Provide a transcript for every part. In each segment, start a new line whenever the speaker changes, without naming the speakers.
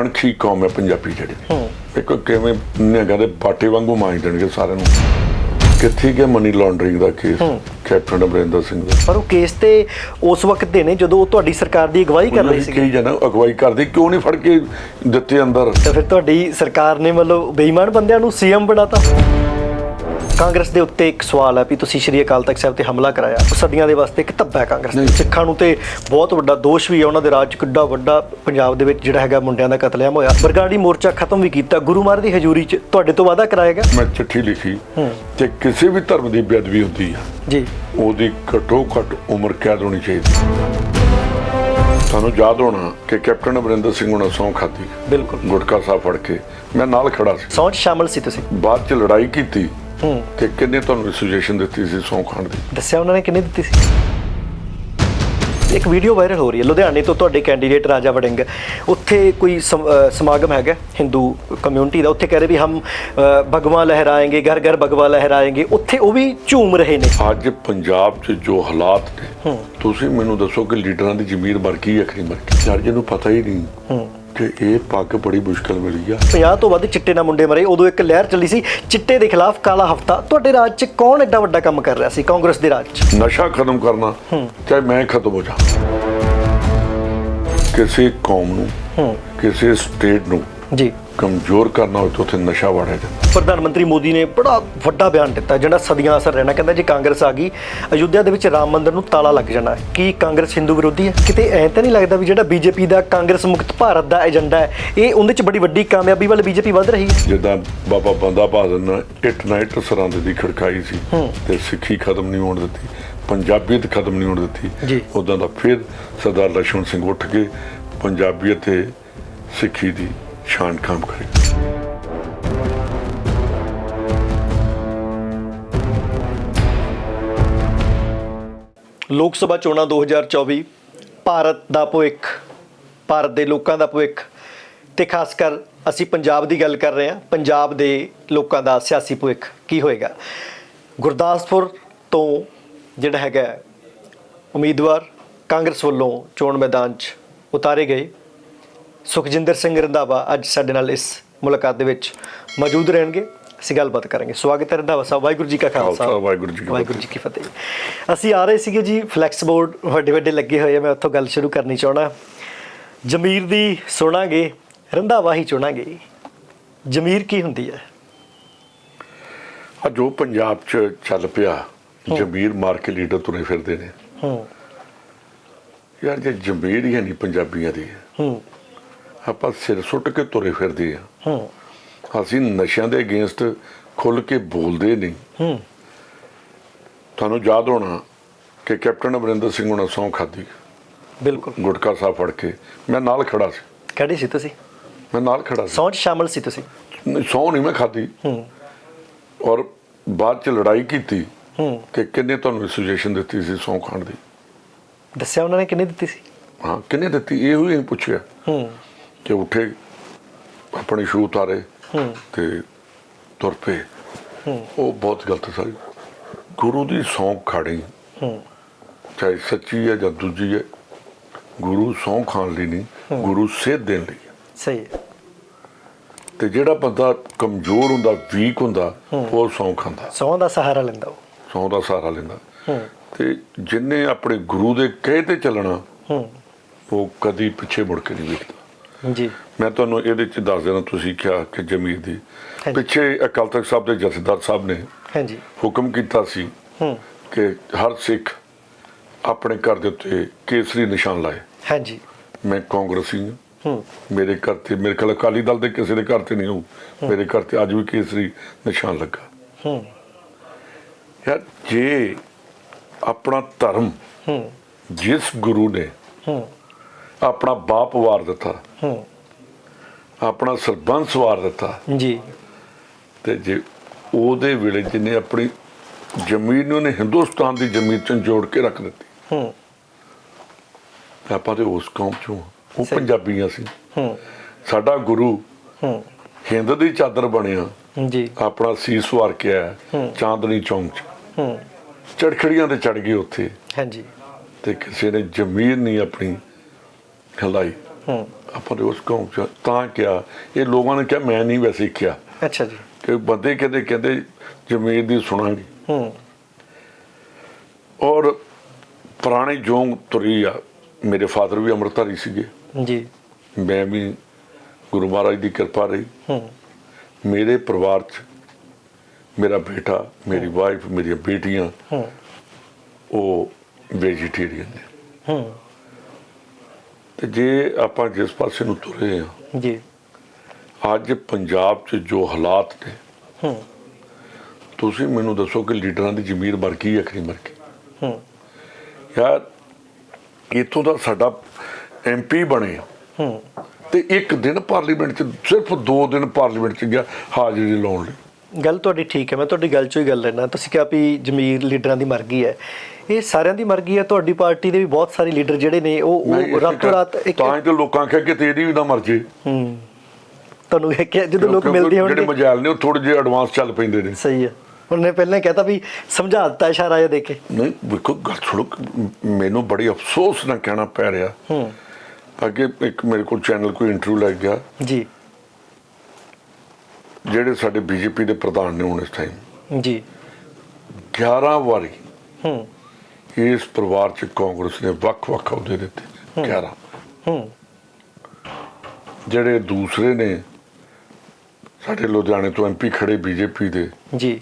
ਅਣਖੀ ਕੌਮ ਹੈ ਪੰਜਾਬੀ ਜਿਹੜੀ। ਇੱਕ ਕਿਵੇਂ ਨਿਹੰਗਾਂ ਦੇ ਬਾਟੇ ਵਾਂਗੂ ਮਾਂਜ ਦੇਣਗੇ ਸਾਰਿਆਂ ਨੂੰ। ਕਿੱਥੇ ਗਿਆ ਮਨੀ ਲਾਂਡਰਿੰਗ ਦਾ ਕੇਸ ਕੈਪਟਨ ਅਮਰਿੰਦਰ ਸਿੰਘ ਦਾ।
ਪਰ ਉਹ ਕੇਸ ਤੇ ਉਸ ਵਕਤ ਦੇ ਨੇ ਜਦੋਂ ਉਹ ਤੁਹਾਡੀ ਸਰਕਾਰ ਦੀ ਅਗਵਾਈ ਕਰ ਰਹੀ ਸੀ
ਕਈ ਜਣਾ ਅਗਵਾਈ ਕਰਦੇ ਕਿਉਂ ਨਹੀਂ ਫੜ ਕੇ ਦਿੱਤੇ ਅੰਦਰ?
ਤਾਂ ਫਿਰ ਤੁਹਾਡੀ ਸਰਕਾਰ ਨੇ ਮਤਲਬ ਬੇਈਮਾਨ ਬੰਦਿਆਂ ਨੂੰ ਸੀਐਮ ਬਣਾਤਾ। ਕਾਂਗਰਸ ਦੇ ਉੱਤੇ ਇੱਕ ਸਵਾਲ ਹੈ ਵੀ ਤੁਸੀਂ ਸ਼੍ਰੀ ਅਕਾਲ ਤਖਤ ਸਾਹਿਬ ਤੇ ਹਮਲਾ ਕਰਾਇਆ ਉਹ ਸਦੀਆਂ ਦੇ ਵਾਸਤੇ ਇੱਕ ਧੱਬਾ ਹੈ ਕਾਂਗਰਸ ਦੇ। ਸਿੱਖਾਂ ਨੂੰ ਤੇ ਬਹੁਤ ਵੱਡਾ ਦੋਸ਼ ਵੀ ਹੈ ਉਹਨਾਂ ਦੇ ਰਾਜ 'ਚ ਕਿੱਡਾ ਵੱਡਾ ਪੰਜਾਬ ਦੇ ਵਿੱਚ ਜਿਹੜਾ ਹੈਗਾ ਮੁੰਡਿਆਂ ਦਾ ਕਤਲੇਆਮ ਹੋਇਆ। ਬਰਗਾੜੀ ਮੋਰਚਾ ਖਤਮ ਵੀ ਕੀਤਾ ਗੁਰੂ ਮਹਾਰਾਜ ਦੀ ਹਜ਼ੂਰੀ 'ਚ ਤੁਹਾਡੇ ਤੋਂ ਵਾਅਦਾ ਕਰਾਇਆ ਗਿਆ?
ਮੈਂ ਚਿੱਠੀ ਲਿਖੀ। ਕਿ ਕਿਸੇ ਵੀ ਧਰਮ ਦੀ ਬੇਅਦਬੀ ਹੁੰਦੀ ਆ
ਜੀ।
ਉਹਦੀ ਘੱਟੋ ਘੱਟ ਉਮਰ ਕੈਦ ਹੋਣੀ ਚਾਹੀਦੀ। ਸਾਨੂੰ ਯਾਦ ਹੋਣਾ ਕਿ ਕੈਪਟਨ ਅਮਰਿੰਦਰ ਸਿੰਘ ਉਹਨਾਂ ਸਹੁੰ ਖਾਦੀ
ਬਿਲਕੁਲ।
ਗੁਟਕਾ ਸਾਹਿਬ ਫੜ ਕੇ ਮੈਂ ਨਾਲ ਖੜਾ ਸੀ।
ਸੌਂਚ ਸ਼ਾਮਲ ਸੀ ਤੁਸੀਂ?
ਬਾਅਦ ਚ ਲੜਾਈ ਕੀਤੀ।
ਹੂੰ।
ਕਿ ਕਿੰਨੇ ਤੁਹਾਨੂੰ ਸੁਜੈਸ਼ਨ ਦਿੱਤੀ ਸੀ ਸਹੁੰ ਖਾਣ ਦੀ?
ਦੱਸਿਆ ਉਹਨਾਂ ਨੇ ਕਿੰਨੀ ਦਿੱਤੀ ਸੀ? ਇੱਕ ਵੀਡੀਓ ਵਾਇਰਲ ਹੋ ਰਹੀ ਹੈ। ਲੁਧਿਆਣੇ ਤੋਂ ਤੁਹਾਡੇ ਕੈਂਡੀਡੇਟ ਰਾਜਾ ਵੜਿੰਗ। ਉੱਥੇ ਕੋਈ ਸਮਾਗਮ ਹੈਗਾ ਹਿੰਦੂ ਕਮਿਊਨਿਟੀ ਦਾ। ਉੱਥੇ ਕਹਿ ਰਹੇ ਵੀ ਹਮ ਅਹ, ਭਗਵਾ ਲਹਿਰਾਏਂਗੇ ਘਰ ਘਰ ਭਗਵਾ ਲਹਿਰਾਏਂਗੇ। ਉੱਥੇ ਉਹ ਵੀ ਝੂਮ ਰਹੇ ਨੇ।
ਅੱਜ ਪੰਜਾਬ 'ਚ ਜੋ ਹਾਲਾਤ ਨੇ ਤੁਸੀਂ ਮੈਨੂੰ ਦੱਸੋ ਕਿ ਲੀਡਰਾਂ ਦੀ ਜ਼ਮੀਰ ਮਰ ਗਈ ਹੈ ਕਿ ਨਹੀਂ ਗਈ ਯਾਰ ਜਿਹਨੂੰ ਪਤਾ ਹੀ ਨਹੀਂ।
ਹੂੰ।
ਕਿ ਇਹ ਪੱਗ ਬੜੀ ਮੁਸ਼ਕਲ ਮਿਲੀ ਆ।
50 ਤੋਂ ਵੱਧ ਚਿੱਟੇ ਨਾਲ ਮੁੰਡੇ ਮਰੇ। ਉਦੋਂ ਇੱਕ ਲਹਿਰ ਚੱਲੀ ਸੀ। ਚਿੱਟੇ ਦੇ ਖਿਲਾਫ ਕਾਲਾ ਹਫਤਾ। ਤੁਹਾਡੇ ਰਾਜ 'ਚ ਕੌਣ ਐਡਾ ਵੱਡਾ ਕੰਮ ਕਰ ਰਿਹਾ ਸੀ ਕਾਂਗਰਸ ਦੇ ਰਾਜ 'ਚ?
ਨਸ਼ਾ ਖਤਮ ਕਰਨਾ ਚਾਹੇ ਮੈਂ ਖਤਮ ਹੋ ਜਾ ਕਿਸੇ ਕੌਮ ਨੂੰ ਕਿਸੇ ਸਟੇਟ ਨੂੰ
ਜੀ।
ਕਮਜ਼ੋਰ ਕਰਨਾ ਹੋਵੇ ਤਾਂ ਉੱਥੇ ਨਸ਼ਾ ਵੜਿਆ ਜਾਂਦਾ।
ਪ੍ਰਧਾਨ ਮੰਤਰੀ ਮੋਦੀ ਨੇ ਬੜਾ ਵੱਡਾ ਬਿਆਨ ਦਿੱਤਾ ਜਿਹੜਾ ਸਦੀਆਂ ਅਸਰ ਰਹਿਣਾ। ਕਹਿੰਦਾ ਜੇ ਕਾਂਗਰਸ ਆ ਗਈ ਅਯੁੱਧਿਆ ਦੇ ਵਿੱਚ ਰਾਮ ਮੰਦਰ ਨੂੰ ਤਾਲਾ ਲੱਗ ਜਾਣਾ ਕੀ ਕਾਂਗਰਸ ਹਿੰਦੂ ਵਿਰੋਧੀ ਹੈ? ਕਿਤੇ ਐਂ ਤਾਂ ਨਹੀਂ ਲੱਗਦਾ ਵੀ ਜਿਹੜਾ ਬੀਜੇਪੀ ਦਾ ਕਾਂਗਰਸ ਮੁਕਤ ਭਾਰਤ ਦਾ ਏਜੰਡਾ ਹੈ ਇਹ ਉਹਦੇ 'ਚ ਬੜੀ ਵੱਡੀ ਕਾਮਯਾਬੀ ਵੱਲ ਬੀਜੇਪੀ ਵੱਧ ਰਹੀ ਹੈ?
ਜਿੱਦਾਂ ਬਾਬਾ ਬੰਦਾ ਬਹਾਦਰ ਨੇ ਇਟ ਨਾਈਟ ਸਰੰਦ ਦੀ ਖੜਕਾਈ ਸੀ ਤੇ ਸਿੱਖੀ ਖਤਮ ਨਹੀਂ ਹੋਣ ਦਿੱਤੀ ਪੰਜਾਬੀਅਤ ਖਤਮ ਨਹੀਂ ਹੋਣ ਦਿੱਤੀ। ਉਦਾਂ ਦਾ ਫਿਰ ਸਰਦਾਰ ਲਖਮਣ ਸਿੰਘ ਉੱਠ ਕੇ ਪੰਜਾਬੀਅਤ ਤੇ ਸਿੱਖੀ ਦੀ ਸ਼ਾਨ ਕਾਇਮ ਕਰੇ।
ਲੋਕ ਸਭਾ ਚੋਣਾਂ 2024 ਭਾਰਤ ਦਾ ਭਵਿੱਖ, ਭਾਰਤ ਦੇ ਲੋਕਾਂ ਦਾ ਭਵਿੱਖ ਤੇ ਖਾਸ ਕਰ ਅਸੀਂ ਪੰਜਾਬ ਦੀ ਗੱਲ ਕਰ ਰਹੇ ਹਾਂ, ਪੰਜਾਬ ਦੇ ਲੋਕਾਂ ਦਾ ਸਿਆਸੀ ਭਵਿੱਖ ਕੀ ਹੋਏਗਾ? ਗੁਰਦਾਸਪੁਰ ਤੋਂ ਜਿਹੜਾ ਹੈਗਾ ਉਮੀਦਵਾਰ ਕਾਂਗਰਸ ਵੱਲੋਂ ਚੋਣ ਮੈਦਾਨ 'ਚ ਉਤਾਰੇ ਗਏ। ਸੁਖਜਿੰਦਰ ਸਿੰਘ ਰੰਧਾਵਾ ਅੱਜ ਸਾਡੇ ਨਾਲ ਇਸ ਮੁਲਾਕਾਤ ਦੇ ਵਿੱਚ ਮੌਜੂਦ ਰਹਿਣਗੇ। ਅਸੀਂ ਗੱਲਬਾਤ ਕਰਾਂਗੇ। ਸਵਾਗਤ ਹੈ ਰੰਧਾਵਾ ਸਾਹਿਬ। ਵਾਹਿਗੁਰੂ ਜੀ ਕਾ ਖਾਲਸਾ।
ਵਾਹਿਗੁਰੂ ਜੀ ਕੀ
ਵਾਹਿਗੁਰੂ ਜੀ ਕੀ ਫਤਿਹ। ਅਸੀਂ ਆ ਰਹੇ ਸੀਗੇ ਜੀ ਫਲੈਕਸ ਬੋਰਡ ਵੱਡੇ ਵੱਡੇ ਲੱਗੇ ਹੋਏ ਆ। ਮੈਂ ਉੱਥੋਂ ਗੱਲ ਸ਼ੁਰੂ ਕਰਨੀ ਚਾਹਣਾ ਜ਼ਮੀਰ ਦੀ ਸੁਣਾਂਗੇ ਰੰਧਾਵਾ ਹੀ ਚੁਣਾਂਗੇ। ਜ਼ਮੀਰ ਕੀ ਹੁੰਦੀ ਹੈ?
ਆ ਜੋ ਪੰਜਾਬ 'ਚ ਚੱਲ ਪਿਆ ਜ਼ਮੀਰ ਮਾਰ ਕੇ ਲੀਡਰ ਤੁਰੇ ਫਿਰਦੇ ਨੇ।
ਹੂੰ।
ਯਾਰ ਜੇ ਜ਼ਮੀਰ ਹੈ ਨਹੀਂ ਪੰਜਾਬੀਆਂ ਦੀ।
ਹੂੰ।
ਆਪਾਂ ਸਿਰ ਸੁੱਟ ਕੇ ਤੁਰੇ ਫਿਰਦੇ ਆ।
ਹੂੰ।
ਅਸੀਂ ਨਸ਼ਿਆਂ ਦੇ ਅਗੇਂਸਟ ਖੁੱਲ ਕੇ ਬੋਲਦੇ ਨਹੀਂ।
ਹੂੰ।
ਤੁਹਾਨੂੰ ਯਾਦ ਹੋਣਾ ਕਿ ਕੈਪਟਨ ਅਮਰਿੰਦਰ ਸਿੰਘ ਉਹਨਾਂ ਸਹੁੰ ਖਾਦੀ
ਬਿਲਕੁਲ।
ਗੁਟਕਾ ਸਾਹਿਬ ਫੜ ਕੇ। ਮੈਂ ਨਾਲ ਖੜਾ ਸੀ।
ਕਿਹੜੀ ਸੀ ਤੁਸੀਂ?
ਮੈਂ ਨਾਲ ਖੜਾ ਸੀ।
ਸ਼ਾਮਲ ਸੀ ਤੁਸੀਂ?
ਸਹੁੰ ਨਹੀਂ ਮੈਂ ਖਾਦੀ
ਹੂੰ।
ਔਰ ਬਾਅਦ ਚ ਲੜਾਈ ਕੀਤੀ
ਹੂੰ।
ਕਿ ਕਿੰਨੇ ਤੁਹਾਨੂੰ ਸੁਜੈਸ਼ਨ ਦਿੱਤੀ ਸੀ ਸਹੁੰ ਖਾਣ ਦੀ?
ਦੱਸਿਆ ਉਹਨਾਂ ਨੇ ਕਿੰਨੀ ਦਿੱਤੀ ਸੀ?
ਹਾਂ ਕਿੰਨੇ ਦਿੱਤੀ? ਇਹ ਹੋਈ ਪੁੱਛਿਆ।
ਹੂੰ।
ਕਿ ਉੱਠੇ ਆਪਣੇ ਸ਼ੂ ਉਤਾਰੇ
ਹੂੰ।
ਤੇ ਤੁਰ ਪਏ।
ਹੂੰ।
ਉਹ ਬਹੁਤ ਗਲਤ ਸੀ ਗੁਰੂ ਦੀ ਸੌਂਕ ਖਾੜੀ
ਹੂੰ।
ਚਾਹੇ ਸੱਚੀ ਹੈ ਜਾਂ ਦੂਜੀ ਹੈ ਗੁਰੂ ਸਹੁੰ ਖਾਣ ਲਈ ਨਹੀਂ ਗੁਰੂ ਸੇਧ ਦੇਣ ਲਈ।
ਸਹੀ ਹੈ।
ਤੇ ਜਿਹੜਾ ਬੰਦਾ ਕਮਜ਼ੋਰ ਹੁੰਦਾ ਵੀਕ ਹੁੰਦਾ ਉਹ ਸਹੁੰ ਖਾਂਦਾ।
ਸੌਂ ਦਾ ਸਹਾਰਾ ਲੈਂਦਾ ਉਹ।
ਸਹੁੰ ਦਾ ਸਹਾਰਾ ਲੈਂਦਾ।
ਹੂੰ।
ਤੇ ਜਿੰਨੇ ਆਪਣੇ ਗੁਰੂ ਦੇ ਕਹੇ ਤੇ ਚੱਲਣਾ
ਹੂੰ।
ਉਹ ਕਦੀ ਪਿੱਛੇ ਮੁੜ ਕੇ ਨਹੀਂ ਵੇਖਦਾ।
ਜੀ।
ਮੈਂ ਤੁਹਾਨੂੰ ਇਹਦੇ ਚ ਦੱਸ ਦੇਣਾ ਤੁਸੀਂ ਕਿਹਾ ਕਿ ਜਮੀਰ ਦੀ। ਪਿੱਛੇ ਅਕਾਲ ਤਖਤ ਸਾਹਿਬ ਦੇ ਜਥੇਦਾਰ ਸਾਹਿਬ ਨੇ
ਹਾਂਜੀ।
ਹੁਕਮ ਕੀਤਾ ਸੀ
ਹੂੰ।
ਕਿ ਹਰ ਸਿੱਖ ਆਪਣੇ ਘਰ ਦੇ ਉੱਤੇ ਕੇਸਰੀ ਨਿਸ਼ਾਨ ਲਾਏ।
ਹਾਂਜੀ।
ਮੈਂ ਕਾਂਗਰਸੀ ਹਾਂ।
ਹੂੰ।
ਮੇਰੇ ਘਰ ਤੇ ਮੇਰੇ ਖਿਆਲ ਅਕਾਲੀ ਦਲ ਦੇ ਕਿਸੇ ਦੇ ਘਰ ਤੇ ਨਹੀਂ ਹੋਊ ਮੇਰੇ ਘਰ ਤੇ ਅੱਜ ਵੀ ਕੇਸਰੀ ਨਿਸ਼ਾਨ ਲੱਗਾ।
ਹੂੰ।
ਯਾਰ ਜੇ ਆਪਣਾ ਧਰਮ
ਹੂੰ।
ਜਿਸ ਗੁਰੂ ਨੇ
ਹੂੰ।
ਆਪਣਾ ਬਾਪ ਵਾਰ ਦਿੱਤਾ।
ਹੂੰ।
ਆਪਣਾ ਸਰਬੰਸ ਵਾਰ ਦਿੱਤਾ।
ਜੀ।
ਤੇ ਜੇ ਉਹਦੇ ਵੇਲੇ ਜਿਹਨੇ ਆਪਣੀ ਜ਼ਮੀਨ ਨੂੰ ਨੇ ਹਿੰਦੁਸਤਾਨ ਦੀ ਜ਼ਮੀਨ ਚ ਜੋੜ ਕੇ ਰੱਖ ਦਿੱਤੀ।
ਹੂੰ।
ਤੇ ਆਪਾਂ ਤੇ ਉਸ ਕੌਮ ਚੋਂ। ਉਹ। ਪੰਜਾਬੀਆਂ ਸੀ।
ਹੂੰ।
ਸਾਡਾ ਗੁਰੂ
ਹੂੰ।
ਹਿੰਦ ਦੀ ਚਾਦਰ ਬਣਿਆ।
ਜੀ।
ਆਪਣਾ ਸੀਸ ਵਾਰ ਕੇ ਆਇਆ। ਚਾਂਦਨੀ ਚੌਂਕ ਚ।
ਹੂੰ।
ਚੜਖੜੀਆਂ ਤੇ ਚੜ ਗਏ ਉੱਥੇ।
ਹਾਂਜੀ।
ਤੇ ਕਿਸੇ ਨੇ ਜ਼ਮੀਰ ਨਹੀਂ ਆਪਣੀ ਹਿਲਾਈ
ਹੂੰ।
ਆਪਾਂ ਨੇ ਉਸ ਕੌਮ ਚ ਤਾਂ ਕਿਹਾ ਇਹ ਲੋਕਾਂ ਨੇ ਕਿਹਾ ਮੈਂ ਨਹੀਂ ਵੈਸੇ ਕਿਹਾ।
ਅੱਛਾ ਜੀ।
ਕਿ ਬੰਦੇ ਕਹਿੰਦੇ ਕਹਿੰਦੇ ਜ਼ਮੀਰ ਦੀ ਸੁਣਾਂਗੇ।
ਹੂੰ।
ਔਰ ਪੁਰਾਣੀ ਜੋਂਗ ਤੁਰੀ ਆ। ਮੇਰੇ ਫਾਦਰ ਵੀ ਅੰਮ੍ਰਿਤਧਾਰੀ ਸੀਗੇ।
ਜੀ।
ਮੈਂ ਵੀ ਗੁਰੂ ਮਹਾਰਾਜ ਦੀ ਕਿਰਪਾ ਰਹੀ।
ਹੂੰ।
ਮੇਰੇ ਪਰਿਵਾਰ 'ਚ ਮੇਰਾ ਬੇਟਾ ਮੇਰੀ ਵਾਈਫ ਮੇਰੀਆਂ ਬੇਟੀਆਂ
ਹੂੰ।
ਉਹ ਵੈਜੀਟੇਰੀਅਨ ਨੇ।
ਹੂੰ।
ਤੇ ਜੇ ਆਪਾਂ ਜਿਸ ਪਾਸੇ ਨੂੰ ਤੁਰੇ ਆ
ਜੀ।
ਅੱਜ ਪੰਜਾਬ 'ਚ ਜੋ ਹਾਲਾਤ ਨੇ
ਹੂੰ।
ਤੁਸੀਂ ਮੈਨੂੰ ਦੱਸੋ ਕਿ ਲੀਡਰਾਂ ਦੀ ਜ਼ਮੀਰ ਮਰ ਗਈ ਹੈ ਕਿ ਨਹੀਂ ਮਰ ਗਈ?
ਹੂੰ।
ਯਾਰ ਇੱਥੋਂ ਦਾ ਸਾਡਾ ਐਮਪੀ ਬਣੇ
ਹੂੰ।
ਤੇ ਇੱਕ ਦਿਨ ਪਾਰਲੀਮੈਂਟ 'ਚ ਸਿਰਫ 2 ਦਿਨ ਪਾਰਲੀਮੈਂਟ 'ਚ ਗਿਆ ਹਾਜ਼ਰੀ ਲਾਉਣ ਲਈ।
ਗੱਲ ਤੁਹਾਡੀ ਠੀਕ ਹੈ ਮੈਂ ਤੁਹਾਡੀ ਗੱਲ ਚੋਂ ਹੀ ਗੱਲ ਲੈਣਾ ਤੁਸੀਂ ਕਿਹਾ ਵੀ ਜ਼ਮੀਰ ਲੀਡਰਾਂ ਦੀ ਮਰ ਗਈ ਹੈ। ਇਹ ਸਾਰਿਆਂ ਦੀ ਮਰ ਗਈ ਹੈ ਤੁਹਾਡੀ ਪਾਰਟੀ ਦੇ ਵੀ ਬਹੁਤ ਸਾਰੇ ਲੀਡਰ ਜਿਹੜੇ ਨੇ ਉਹ ਉਹ ਰਾਤੋਂ ਰਾਤ ਇੱਕ
ਤਾਂ ਹੀ ਤੇ ਲੋਕਾਂ ਆਖਿਆ ਕਿ ਤੇਰੀ ਵੀ ਨਾ ਮਰ ਜੇ।
ਹੂੰ। ਤੁਹਾਨੂੰ ਇਹ ਕਿ ਜਦੋਂ ਲੋਕ ਮਿਲਦੇ
ਜਿਹੜੇ
ਹੋਣਗੇ
ਮਜਾਲ ਨੇ ਉਹ ਥੋੜੇ ਜਿਹਾ ਐਡਵਾਂਸ ਚੱਲ ਪੈਂਦੇ ਨੇ।
ਸਹੀ ਹੈ। ਉਹਨੇ ਪਹਿਲਾਂ ਕਹਿਤਾ ਵੀ ਸਮਝਾ ਦਿੱਤਾ ਇਸ਼ਾਰਾ ਜਿਹਾ ਦੇ ਕੇ।
ਨਹੀਂ ਵੇਖੋ ਗੱਲ ਸੁਣੋ ਮੈਨੂੰ ਬੜੀ ਅਫਸੋਸ ਨਾਲ ਕਹਿਣਾ ਪੈ ਰਿਹਾ।
ਹੂੰ।
ਅੱਗੇ ਇੱਕ ਮੇਰੇ ਕੋਲ ਚੈਨਲ ਕੋਈ ਇੰਟਰਵਿਊ ਲੱਗ ਗਿਆ।
ਜੀ।
ਜਿਹੜੇ ਸਾਡੇ ਬੀਜੇਪੀ ਦੇ ਪ੍ਰਧਾਨ ਨੇ ਹੁਣ ਇਸ ਟਾਈਮ
ਜੀ।
11 ਵਾਰੀ
ਹੂੰ।
ਇਸ ਪਰਿਵਾਰ ਚ ਕਾਂਗਰਸ ਨੇ ਵੱਖ-ਵੱਖ ਅਹੁਦੇ ਦਿੱਤੇ 11
ਹੂੰ।
ਜਿਹੜੇ ਦੂਸਰੇ ਨੇ ਸਾਡੇ ਲੁਧਿਆਣੇ ਤੋਂ ਐਮਪੀ ਖੜੇ ਬੀਜੇਪੀ ਦੇ
ਜੀ।